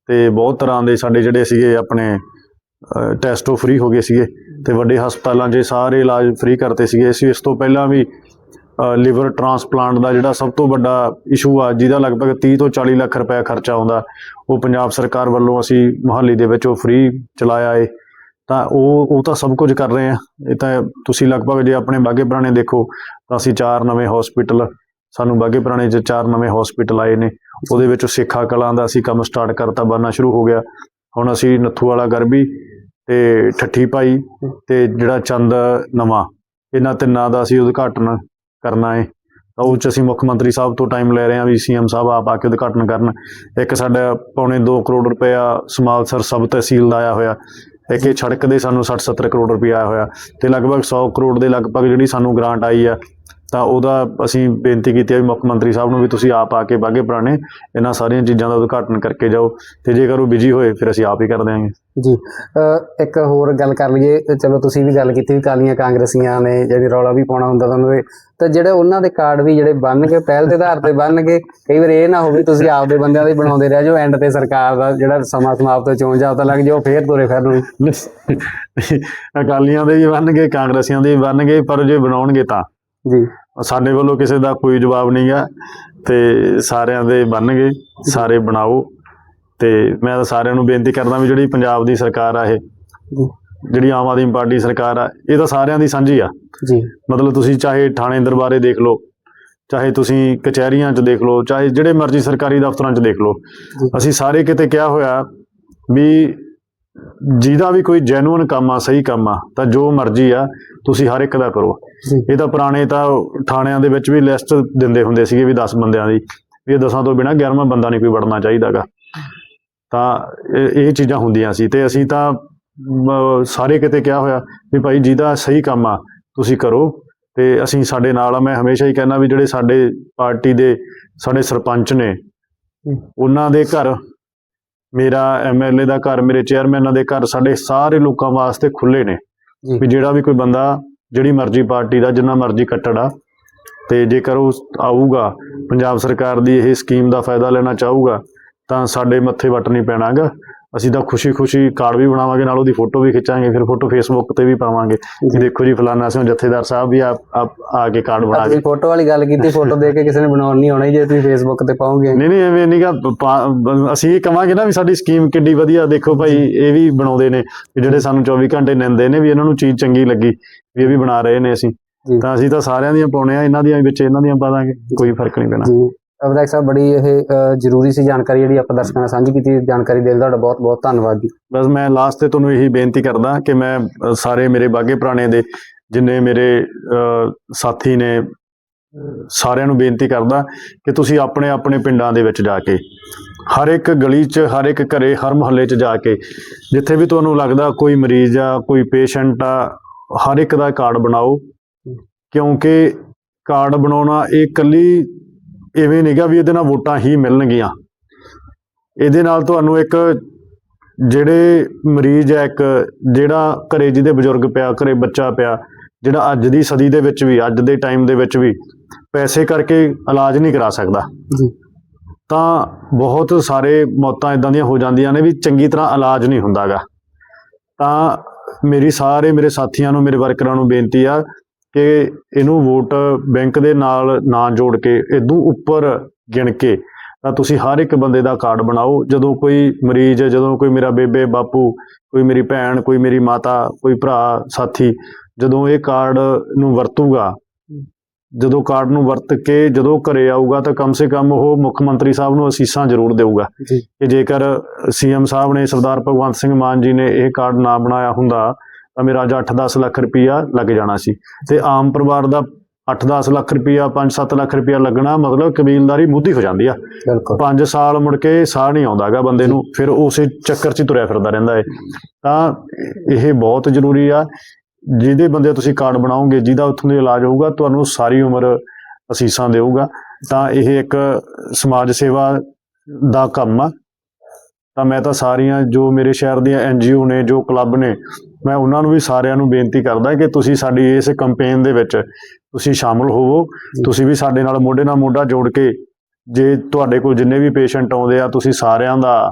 ਤੇ ਬਹੁਤ ਤਰ੍ਹਾਂ ਦੇ ਸਾਡੇ ਜਿਹੜੇ ਸੀਗੇ ਆਪਣੇ ਟੈਸਟੋ ਫ੍ਰੀ ਹੋ ਗਏ ਸੀਗੇ। ਤੇ ਵੱਡੇ ਹਸਪਤਾਲਾਂ 'ਚ ਸਾਰੇ ਇਲਾਜ ਫ੍ਰੀ ਕਰਤੇ ਸੀਗੇ। ਅਸੀਂ ਇਸ ਤੋਂ ਪਹਿਲਾਂ ਵੀ ਲਿਵਰ ਟ੍ਰਾਂਸਪਲਾਂਟ ਦਾ ਜਿਹੜਾ ਸਭ ਤੋਂ ਵੱਡਾ ਇਸ਼ੂ ਆ, ਜਿਹਦਾ ਲਗਭਗ 30 ਤੋਂ 40 ਲੱਖ ਰੁਪਏ ਖਰਚਾ ਆਉਂਦਾ, ਉਹ ਪੰਜਾਬ ਸਰਕਾਰ ਵੱਲੋਂ ਅਸੀਂ ਮੁਹੱਲੀ ਦੇ ਵਿੱਚ ਉਹ ਫ੍ਰੀ ਚਲਾਇਆ ਏ। ਤਾਂ ਉਹ ਉਹ ਤਾਂ ਸਭ ਕੁਝ ਕਰ ਰਹੇ ਆ। ਇਹ ਤਾਂ ਤੁਸੀਂ ਲਗਭਗ ਜੇ ਆਪਣੇ ਬਾਗੇ ਪੁਰਾਣੇ ਦੇਖੋ, ਤਾਂ ਅਸੀਂ ਚਾਰ ਨਵੇਂ ਹਸਪੀਟਲ ਸਾਨੂੰ ਬਾਗੇ ਪੁਰਾਣੇ 'ਚ ਚਾਰ ਨਵੇਂ ਹਸਪੀਟਲ ਆਏ ਨੇ। ਉਹਦੇ ਵਿੱਚ ਸਿੱਖਾ ਕਲਾਂ ਦਾ ਅਸੀਂ ਕੰਮ ਸਟਾਰਟ ਕਰਤਾ, ਬਣਨਾ ਸ਼ੁਰੂ ਹੋ ਗਿਆ। ਹੁਣ ਅਸੀਂ ਨੱਥੂ ਵਾਲਾ ਗਰਬੀ ਤੇ ਠੱਠੀ ਭਾਈ ਤੇ ਜਿਹੜਾ ਚੰਦ ਨਵਾਂ, ਇਹਨਾਂ ਤਿੰਨਾਂ ਦਾ ਅਸੀਂ ਉਦਘਾਟਨ ਕਰਨਾ ਹੈ ਤਾਂ ਉਹ 'ਚ ਅਸੀਂ ਮੁੱਖ ਮੰਤਰੀ ਸਾਹਿਬ ਤੋਂ ਟਾਈਮ ਲੈ ਰਹੇ ਹਾਂ ਵੀ ਸੀਐਮ ਸਾਹਿਬ ਆਪ ਆ ਕੇ ਉਦਘਾਟਨ ਕਰਨ। ਇੱਕ ਸਾਡਾ ਪੌਣੇ 2 ਕਰੋੜ ਰੁਪਇਆ ਸਮਾਲਸਰ ਸਬ ਤਹਿਸੀਲ ਦਾ ਆਇਆ ਹੋਇਆ। ਇੱਕ ਇਹ ਸੜਕ ਦੇ ਸਾਨੂੰ 60 70 ਕਰੋੜ ਰੁਪਇਆ ਆਇਆ ਹੋਇਆ। ਤੇ ਲਗਭਗ 100 ਕਰੋੜ ਦੇ ਲਗਭਗ ਜਿਹੜੀ ਸਾਨੂੰ ਗ੍ਰਾਂਟ ਆਈ ਆ ਤਾਂ ਉਹਦਾ ਅਸੀਂ ਬੇਨਤੀ ਕੀਤੀ ਹੈ ਵੀ ਮੁੱਖ ਮੰਤਰੀ ਸਾਹਿਬ ਨੂੰ ਵੀ ਤੁਸੀਂ ਆਪ ਆ ਕੇ ਬਾਗੇ ਪੁਰਾਣੇ ਇਹਨਾਂ ਸਾਰੀਆਂ ਚੀਜ਼ਾਂ ਦਾ ਉਦਘਾਟਨ ਕਰਕੇ ਜਾਓ ਤੇ ਜੇਕਰ ਉਹ ਬਿਜ਼ੀ ਹੋਏ ਫਿਰ ਅਸੀਂ ਆਪ ਹੀ ਕਰ ਦਿਆਂਗੇ। ਜੀ ਇੱਕ ਹੋਰ ਗੱਲ ਕਰ ਲਈਏ ਚਲੋ ਤੁਸੀਂ ਵੀ ਗੱਲ ਕੀਤੀ ਵੀ ਕਾਲੀਆਂ ਕਾਂਗਰਸੀਆਂ ਨੇ ਜਿਹੜੀ ਰੌਲਾ ਵੀ ਪਾਉਣਾ ਹੁੰਦਾ ਤੁਹਾਨੂੰ ਤੇ ਜਿਹੜੇ ਉਹਨਾਂ ਦੇ ਕਾਰਡ ਵੀ ਜਿਹੜੇ ਬਣਨਗੇ ਪਹਿਲ ਦੇ ਆਧਾਰ ਤੇ ਬਣਨਗੇ ਕਈ ਵਾਰ ਇਹ ਨਾ ਹੋਵੇ ਤੁਸੀਂ ਆਪਦੇ ਬੰਦਿਆਂ ਦੇ ਬਣਾਉਂਦੇ ਰਹਿ ਜਾਓ ਐਂਡ ਤੇ ਸਰਕਾਰ ਦਾ ਜਿਹੜਾ ਸਮਾਂ ਸਮਾਪਤ ਚੋਣ ਜਾਬਤਾ ਲੱਗ ਜਾਓ ਫੇਰ ਤੁਰੇ ਫਿਰਨ। ਅਕਾਲੀਆਂ ਦੇ ਵੀ ਬਣਨਗੇ ਕਾਂਗਰਸੀਆਂ ਦੇ ਵੀ ਬਣਨਗੇ ਪਰ ਜੇ ਬਣਾਉਣਗੇ ਤਾਂ। ਜੀ। ਸਾਡੇ ਵੱਲੋਂ ਕਿਸੇ ਦਾ ਕੋਈ ਜਵਾਬ ਨਹੀਂਗਾ ਤੇ ਸਾਰਿਆਂ ਦੇ ਬਣਨਗੇ ਸਾਰੇ ਬਣਾਓ। ਤੇ ਮੈਂ ਤਾਂ ਸਾਰਿਆਂ ਨੂੰ ਬੇਨਤੀ ਕਰਦਾ ਵੀ ਜਿਹੜੀ ਪੰਜਾਬ ਦੀ ਸਰਕਾਰ ਆ ਇਹ ਜਿਹੜੀ ਆਮ ਆਦਮੀ ਪਾਰਟੀ ਸਰਕਾਰ ਆ ਇਹ ਤਾਂ ਸਾਰਿਆਂ ਦੀ ਸਾਂਝੀ ਆ। ਜੀ। ਮਤਲਬ ਤੁਸੀਂ ਚਾਹੇ ਥਾਣੇ ਦਰਬਾਰੇ ਦੇਖ ਲਓ ਚਾਹੇ ਤੁਸੀਂ ਕਚਹਿਰੀਆਂ 'ਚ ਦੇਖ ਲਓ ਚਾਹੇ ਜਿਹੜੇ ਮਰਜ਼ੀ ਸਰਕਾਰੀ ਦਫ਼ਤਰਾਂ 'ਚ ਦੇਖ ਲਓ। ਅਸੀਂ ਸਾਰੇ ਕਿਤੇ ਕਿਹਾ ਹੋਇਆ ਵੀ ਜਿਹਦਾ ਵੀ ਕੋਈ ਜੈਨੂਇਨ ਕੰਮ ਆ ਸਹੀ ਕੰਮ ਆ ਤਾਂ ਜੋ ਮਰਜ਼ੀ ਆ ਤੁਸੀਂ ਹਰ ਇੱਕ ਦਾ ਕਰੋ। ਇਹ ਤਾਂ ਪੁਰਾਣੇ ਤਾਂ ਥਾਣਿਆਂ ਦੇ ਵਿੱਚ ਵੀ ਲਿਸਟ ਦਿੰਦੇ ਹੁੰਦੇ ਸੀਗੇ ਵੀ 10 ਬੰਦਿਆਂ ਦੀ ਵੀ ਇਹ 10 ਤੋਂ ਬਿਨਾ 11ਵਾਂ ਬੰਦਾ ਨਹੀਂ ਕੋਈ ਵੜਨਾ ਚਾਹੀਦਾਗਾ। ਤਾਂ ਇਹ ਚੀਜ਼ਾਂ ਹੁੰਦੀਆਂ ਸੀ ਤੇ ਅਸੀਂ ਤਾਂ ਸਾਰੇ ਕਿਤੇ ਕਿਹਾ ਹੋਇਆ ਵੀ ਭਾਈ ਜਿਹਦਾ ਸਹੀ ਕੰਮ ਆ ਤੁਸੀਂ ਕਰੋ ਤੇ ਅਸੀਂ ਸਾਡੇ ਨਾਲ ਆ ਮੈਂ ਹਮੇਸ਼ਾ ਹੀ ਕਹਿੰਦਾ ਵੀ ਜਿਹੜੇ ਸਾਡੇ ਪਾਰਟੀ ਦੇ ਸਾਡੇ ਸਰਪੰਚ ਨੇ ਉਹਨਾਂ ਦੇ ਘਰ ਮੇਰਾ ਐਮਐਲਏ ਦਾ ਘਰ ਮੇਰੇ ਚੇਅਰਮੈਨਾਂ ਦੇ ਘਰ ਸਾਡੇ ਸਾਰੇ ਲੋਕਾਂ ਵਾਸਤੇ ਖੁੱਲੇ ਨੇ। ਵੀ ਜਿਹੜਾ ਵੀ ਕੋਈ ਬੰਦਾ ਜਿਹੜੀ ਮਰਜ਼ੀ ਪਾਰਟੀ ਦਾ ਜਿੰਨਾ ਮਰਜ਼ੀ ਕੱਟੜ ਤੇ ਜੇਕਰ ਉਹ ਆਊਗਾ ਪੰਜਾਬ ਸਰਕਾਰ ਦੀ ਇਹ ਸਕੀਮ ਦਾ ਫਾਇਦਾ ਲੈਣਾ ਚਾਹੂਗਾ ਤਾਂ ਸਾਡੇ ਮੱਥੇ ਵੱਟ ਨਹੀਂ ਪੈਣਾਗਾ। ਅਸੀਂ ਤਾਂ ਖੁਸ਼ੀ-ਖੁਸ਼ੀ ਕਾਰਡ ਵੀ ਬਣਾਵਾਂਗੇ ਨਾਲ ਉਹਦੀ ਫੋਟੋ ਵੀ ਖਿੱਚਾਂਗੇ ਫਿਰ ਫੋਟੋ ਫੇਸਬੁੱਕ ਤੇ ਵੀ ਪਾਵਾਂਗੇ। ਕਿ ਦੇਖੋ ਜੀ ਫਲਾਨਾ ਸਿੰਘ ਜਥੇਦਾਰ ਸਾਹਿਬ ਵੀ ਆ ਆ- ਕੇ ਕਾਰਡ ਬਣਾ ਕੇ ਫੋਟੋ ਵਾਲੀ ਗੱਲ ਕੀਤੀ ਫੋਟੋ ਦੇਖ ਕੇ ਕਿਸੇ ਨੇ ਬਣਾਉਣ ਨਹੀਂ ਆਉਣਾ ਜੀ, ਤੁਸੀਂ ਫੇਸਬੁੱਕ ਤੇ ਪਾਓਗੇ ਨਹੀਂ ਨਹੀਂ ਐਵੇਂ ਨਹੀਂਗਾ ਅਸੀਂ ਇਹ ਕਵਾਂਗੇ ਨਾ ਵੀ ਸਾਡੀ ਸਕੀਮ ਕਿੱਡੀ ਵਧੀਆ ਦੇਖੋ ਭਾਈ ਇਹ ਵੀ ਬਣਾਉਂਦੇ ਨੇ ਜਿਹੜੇ ਸਾਨੂੰ 24 ਘੰਟੇ ਨਿੰਦੇ ਨੇ ਵੀ ਇਹਨਾਂ ਨੂੰ ਚੀਜ਼ ਚੰਗੀ ਲੱਗੀ ਵੀ ਇਹ ਵੀ ਬਣਾ ਰਹੇ ਨੇ ਅਸੀਂ। ਤਾਂ ਅਸੀਂ ਤਾਂ ਸਾਰਿਆਂ ਦੀਆਂ ਪਾਉਣੇ ਆ ਇਹਨਾਂ ਦੀਆਂ ਵਿੱਚ ਇਹਨਾਂ ਦੀਆਂ ਪਾ ਦਾਂਗੇ ਕੋਈ ਫ਼ਰਕ ਨਹੀਂ ਪੈਣਾ। ਜੀ। ਵਿਧਾਇਕ ਸਾਹਿਬ, ਬੜੀ ਇਹ ਜ਼ਰੂਰੀ ਸੀ ਜਾਣਕਾਰੀ ਜਿਹੜੀ ਆਪਾਂ ਦਰਸ਼ਕਾਂ ਨਾਲ ਸਾਂਝੀ ਕੀਤੀ, ਜਾਣਕਾਰੀ ਦੇਣ ਦਾ ਤੁਹਾਡਾ ਬਹੁਤ ਬਹੁਤ ਧੰਨਵਾਦ ਜੀ। ਬਸ ਮੈਂ ਲਾਸਟ ਤੇ ਤੁਹਾਨੂੰ ਇਹੀ ਬੇਨਤੀ ਕਰਦਾ ਕਿ ਮੈਂ ਸਾਰੇ ਮੇਰੇ ਬਾਗੇ ਪੁਰਾਣੇ ਦੇ, ਜਿੰਨੇ ਮੇਰੇ ਸਾਥੀ ਨੇ, ਸਾਰਿਆਂ ਨੂੰ ਬੇਨਤੀ ਕਰਦਾ ਕਿ ਤੁਸੀਂ ਆਪਣੇ ਆਪਣੇ ਪਿੰਡਾਂ ਦੇ ਵਿੱਚ ਜਾ ਕੇ, ਹਰ ਇੱਕ ਗਲੀ 'ਚ, ਹਰ ਇੱਕ ਘਰੇ, ਹਰ ਮੁਹੱਲੇ 'ਚ ਜਾ ਕੇ, ਜਿੱਥੇ ਵੀ ਤੁਹਾਨੂੰ ਲੱਗਦਾ ਕੋਈ ਮਰੀਜ਼ ਆ, ਕੋਈ ਪੇਸ਼ੈਂਟ ਆ, ਹਰ ਇੱਕ ਦਾ ਕਾਰਡ ਬਣਾਓ। ਕਿਉਂਕਿ ਕਾਰਡ ਬਣਾਉਣਾ ਇਹ ਇਕੱਲੀ ਐਵੇਂ ਨਹੀਂਗਾ ਵੀ ਇਹਦੇ ਨਾਲ ਵੋਟਾਂ ਹੀ ਮਿਲਣਗੀਆਂ। ਇਹਦੇ ਨਾਲ ਤੁਹਾਨੂੰ ਇੱਕ ਜਿਹੜੇ ਮਰੀਜ਼ ਹੈ ਇੱਕ ਜਿਹੜਾ ਘਰੇ ਜਿਹਦੇ ਬਜ਼ੁਰਗ ਪਿਆ ਘਰੇ ਬੱਚਾ ਪਿਆ ਜਿਹੜਾ ਅੱਜ ਦੀ ਸਦੀ ਦੇ ਵਿੱਚ ਵੀ ਅੱਜ ਦੇ ਟਾਈਮ ਦੇ ਵਿੱਚ ਵੀ ਪੈਸੇ ਕਰਕੇ ਇਲਾਜ ਨਹੀਂ ਕਰਾ ਸਕਦਾ। ਤਾਂ ਬਹੁਤ ਸਾਰੇ ਮੌਤਾਂ ਇਦਾਂ ਦੀਆਂ ਹੋ ਜਾਂਦੀਆਂ ਨੇ ਵੀ ਚੰਗੀ ਤਰ੍ਹਾਂ ਇਲਾਜ ਨਹੀਂ ਹੁੰਦਾਗਾ ਤਾਂ ਮੇਰੀ ਸਾਰੇ ਮੇਰੇ ਸਾਥੀਆਂ ਨੂੰ ਮੇਰੇ ਵਰਕਰਾਂ ਨੂੰ ਬੇਨਤੀ ਆ ਕਿ ਇਹਨੂੰ ਵੋਟ ਬੈਂਕ ਦੇ ਨਾਲ ਨਾ ਜੋੜ ਕੇ ਇਦੋਂ ਉੱਪਰ ਗਿਣ ਕੇ ਤਾਂ ਤੁਸੀਂ ਹਰ ਇੱਕ ਬੰਦੇ ਦਾ ਕਾਰਡ ਬਣਾਓ। ਜਦੋਂ ਕੋਈ ਮਰੀਜ਼ ਜਦੋਂ ਕੋਈ ਮੇਰਾ ਬੇਬੇ ਬਾਪੂ ਕੋਈ ਮੇਰੀ ਭੈਣ ਕੋਈ ਮੇਰੀ ਮਾਤਾ ਕੋਈ ਭਰਾ ਸਾਥੀ ਜਦੋਂ ਇਹ ਕਾਰਡ ਨੂੰ ਵਰਤੂਗਾ ਜਦੋਂ ਕਾਰਡ ਨੂੰ ਵਰਤ ਕੇ ਜਦੋਂ ਘਰੇ ਆਊਗਾ ਤਾਂ ਕਮ ਸੇ ਕਮ ਉਹ ਮੁੱਖ ਮੰਤਰੀ ਸਾਹਿਬ ਨੂੰ ਅਸੀਸਾਂ ਜ਼ਰੂਰ ਦੇਊਗਾ। ਕਿ ਜੇਕਰ ਸੀਐਮ ਸਾਹਿਬ ਨੇ ਸਰਦਾਰ ਭਗਵੰਤ ਸਿੰਘ ਮਾਨ ਜੀ ਨੇ ਇਹ ਕਾਰਡ ਨਾ ਬਣਾਇਆ ਹੁੰਦਾ ਤਾਂ ਮੇਰਾ ਅੱਜ 8-10 ਲੱਖ ਰੁਪਈਆ ਲੱਗ ਜਾਣਾ ਸੀ। ਤੇ ਆਮ ਪਰਿਵਾਰ ਦਾ 8-10 ਲੱਖ ਰੁਪਈਆ 5-7 ਲੱਖ ਰੁਪਈਆ ਲੱਗਣਾ ਮਤਲਬ ਕਬੀਲਦਾਰੀ ਮੁੱਧੀ ਹੋ ਜਾਂਦੀ ਆ। ਬਿਲਕੁਲ। 5 ਸਾਲ ਮੁੜ ਕੇ ਸਾਹ ਨਹੀਂ ਆਉਂਦਾਗਾ ਬੰਦੇ ਨੂੰ ਫਿਰ ਉਸੇ ਚੱਕਰ 'ਚ ਤੁਰਿਆ ਫਿਰਦਾ ਰਹਿੰਦਾ ਹੈ ਤਾਂ ਇਹ ਬਹੁਤ ਜ਼ਰੂਰੀ ਆ ਜਿਹਦੇ ਬੰਦੇ ਤੁਸੀਂ ਕਾਰਡ ਬਣਾਓਗੇ ਜਿਹਦਾ ਉੱਥੋਂ ਦਾ ਇਲਾਜ ਹੋਊਗਾ ਤੁਹਾਨੂੰ ਸਾਰੀ ਉਮਰ ਅਸੀਸਾਂ ਦੇਊਗਾ। ਤਾਂ ਇਹ ਇੱਕ ਸਮਾਜ ਸੇਵਾ ਦਾ ਕੰਮ ਆ। ਤਾਂ ਮੈਂ ਤਾਂ ਸਾਰੀਆਂ ਜੋ ਮੇਰੇ ਸ਼ਹਿਰ ਦੀਆਂ ਐਨਜੀਓ ਨੇ ਜੋ ਕਲੱਬ ਨੇ ਮੈਂ ਉਹਨਾਂ ਨੂੰ ਵੀ ਸਾਰਿਆਂ ਨੂੰ ਬੇਨਤੀ ਕਰਦਾ ਕਿ ਤੁਸੀਂ ਸਾਡੀ ਇਸ ਕੈਂਪੇਨ ਦੇ ਵਿੱਚ ਤੁਸੀਂ ਸ਼ਾਮਲ ਹੋਵੋ। ਤੁਸੀਂ ਵੀ ਸਾਡੇ ਨਾਲ ਮੋਢੇ ਨਾਲ ਮੋਢਾ ਜੋੜ ਕੇ ਜੇ ਤੁਹਾਡੇ ਕੋਲ ਜਿੰਨੇ ਵੀ ਪੇਸ਼ੈਂਟ ਆਉਂਦੇ ਆ ਤੁਸੀਂ ਸਾਰਿਆਂ ਦਾ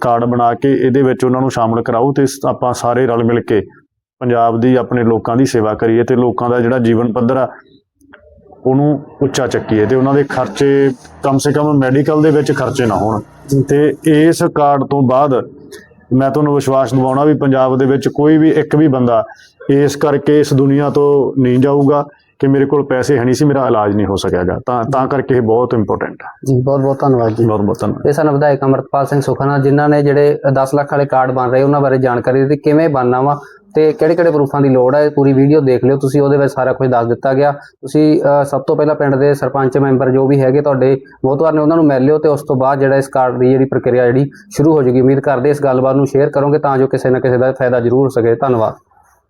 ਕਾਰਡ ਬਣਾ ਕੇ ਇਹਦੇ ਵਿੱਚ ਉਹਨਾਂ ਨੂੰ ਸ਼ਾਮਲ ਕਰਾਓ ਤੇ ਆਪਾਂ ਸਾਰੇ ਰਲ ਮਿਲ ਕੇ ਪੰਜਾਬ ਦੀ ਆਪਣੇ ਲੋਕਾਂ ਦੀ ਸੇਵਾ ਕਰੀਏ ਤੇ ਲੋਕਾਂ ਦਾ ਜਿਹੜਾ ਜੀਵਨ ਪੱਧਰ ਆ ਉਹਨੂੰ ਉੱਚਾ ਚੱਕੀਏ ਤੇ ਉਹਨਾਂ ਦੇ ਖਰਚੇ ਕਮ ਸੇ ਕਮ ਮੈਡੀਕਲ ਦੇ ਵਿੱਚ ਖਰਚੇ ਨਾ ਹੋਣ। ਤੇ ਇਸ ਕਾਰਡ ਤੋਂ ਬਾਅਦ ਮੈਂ ਤੁਹਾਨੂੰ ਵਿਸ਼ਵਾਸ ਦਿਵਾਉਣਾ ਵੀ ਪੰਜਾਬ ਦੇ ਵਿੱਚ ਕੋਈ ਵੀ ਇੱਕ ਵੀ ਬੰਦਾ ਇਸ ਕਰਕੇ ਇਸ ਦੁਨੀਆ ਤੋਂ ਨਹੀਂ ਜਾਊਗਾ ਕਿ ਮੇਰੇ ਕੋਲ ਪੈਸੇ ਹੈ ਨਹੀਂ ਸੀ ਮੇਰਾ ਇਲਾਜ ਨਹੀਂ ਹੋ ਸਕਿਆਗਾ ਤਾਂ ਤਾਂ ਕਰਕੇ ਇਹ ਬਹੁਤ ਇੰਪੋਰਟੈਂਟ ਹੈ ਜੀ ਬਹੁਤ ਬਹੁਤ ਧੰਨਵਾਦ ਜੀ। ਬਹੁਤ ਬਹੁਤ ਧੰਨਵਾਦ। ਇਹ ਸਨ ਵਿਧਾਇਕ ਅਮਰਤਪਾਲ ਸਿੰਘ ਸੁਖਨਾ ਜਿਨ੍ਹਾਂ ਨੇ ਜਿਹੜੇ 10 ਲੱਖ ਵਾਲੇ ਕਾਰਡ ਬਣ ਰਹੇ ਉਹਨਾਂ ਬਾਰੇ ਜਾਣਕਾਰੀ ਦਿੱਤੀ। ਕਿਵੇਂ ਬਣਨਾ ਵਾ? ਤੇ ਕਿਹੜੇ ਕਿਹੜੇ ਪ੍ਰੂਫਾਂ ਦੀ ਲੋੜ ਹੈ ਪੂਰੀ ਵੀਡੀਓ ਦੇਖ ਲਿਓ ਤੁਸੀਂ, ਉਹਦੇ ਵਿੱਚ ਸਾਰਾ ਕੁਝ ਦੱਸ ਦਿੱਤਾ ਗਿਆ। ਤੁਸੀਂ ਸਭ ਤੋਂ ਪਹਿਲਾਂ ਪਿੰਡ ਦੇ ਸਰਪੰਚ ਮੈਂਬਰ ਜੋ ਵੀ ਹੈਗੇ ਤੁਹਾਡੇ ਬਹੁਤ ਵਾਰ ਨੇ ਉਹਨਾਂ ਨੂੰ ਮਿਲ ਲਿਓ ਤੇ ਉਸ ਤੋਂ ਬਾਅਦ ਜਿਹੜਾ ਇਸ ਕਾਰਡ ਦੀ ਜਿਹੜੀ ਪ੍ਰਕਿਰਿਆ ਜਿਹੜੀ ਸ਼ੁਰੂ ਹੋ ਜਾਏਗੀ। ਉਮੀਦ ਕਰਦੇ ਇਸ ਗੱਲਬਾਤ ਨੂੰ ਸ਼ੇਅਰ ਕਰੋਗੇ ਤਾਂ ਜੋ ਕਿਸੇ ਨਾ ਕਿਸੇ ਦਾ ਫਾਇਦਾ ਜ਼ਰੂਰ ਹੋ ਸਕੇ। ਧੰਨਵਾਦ।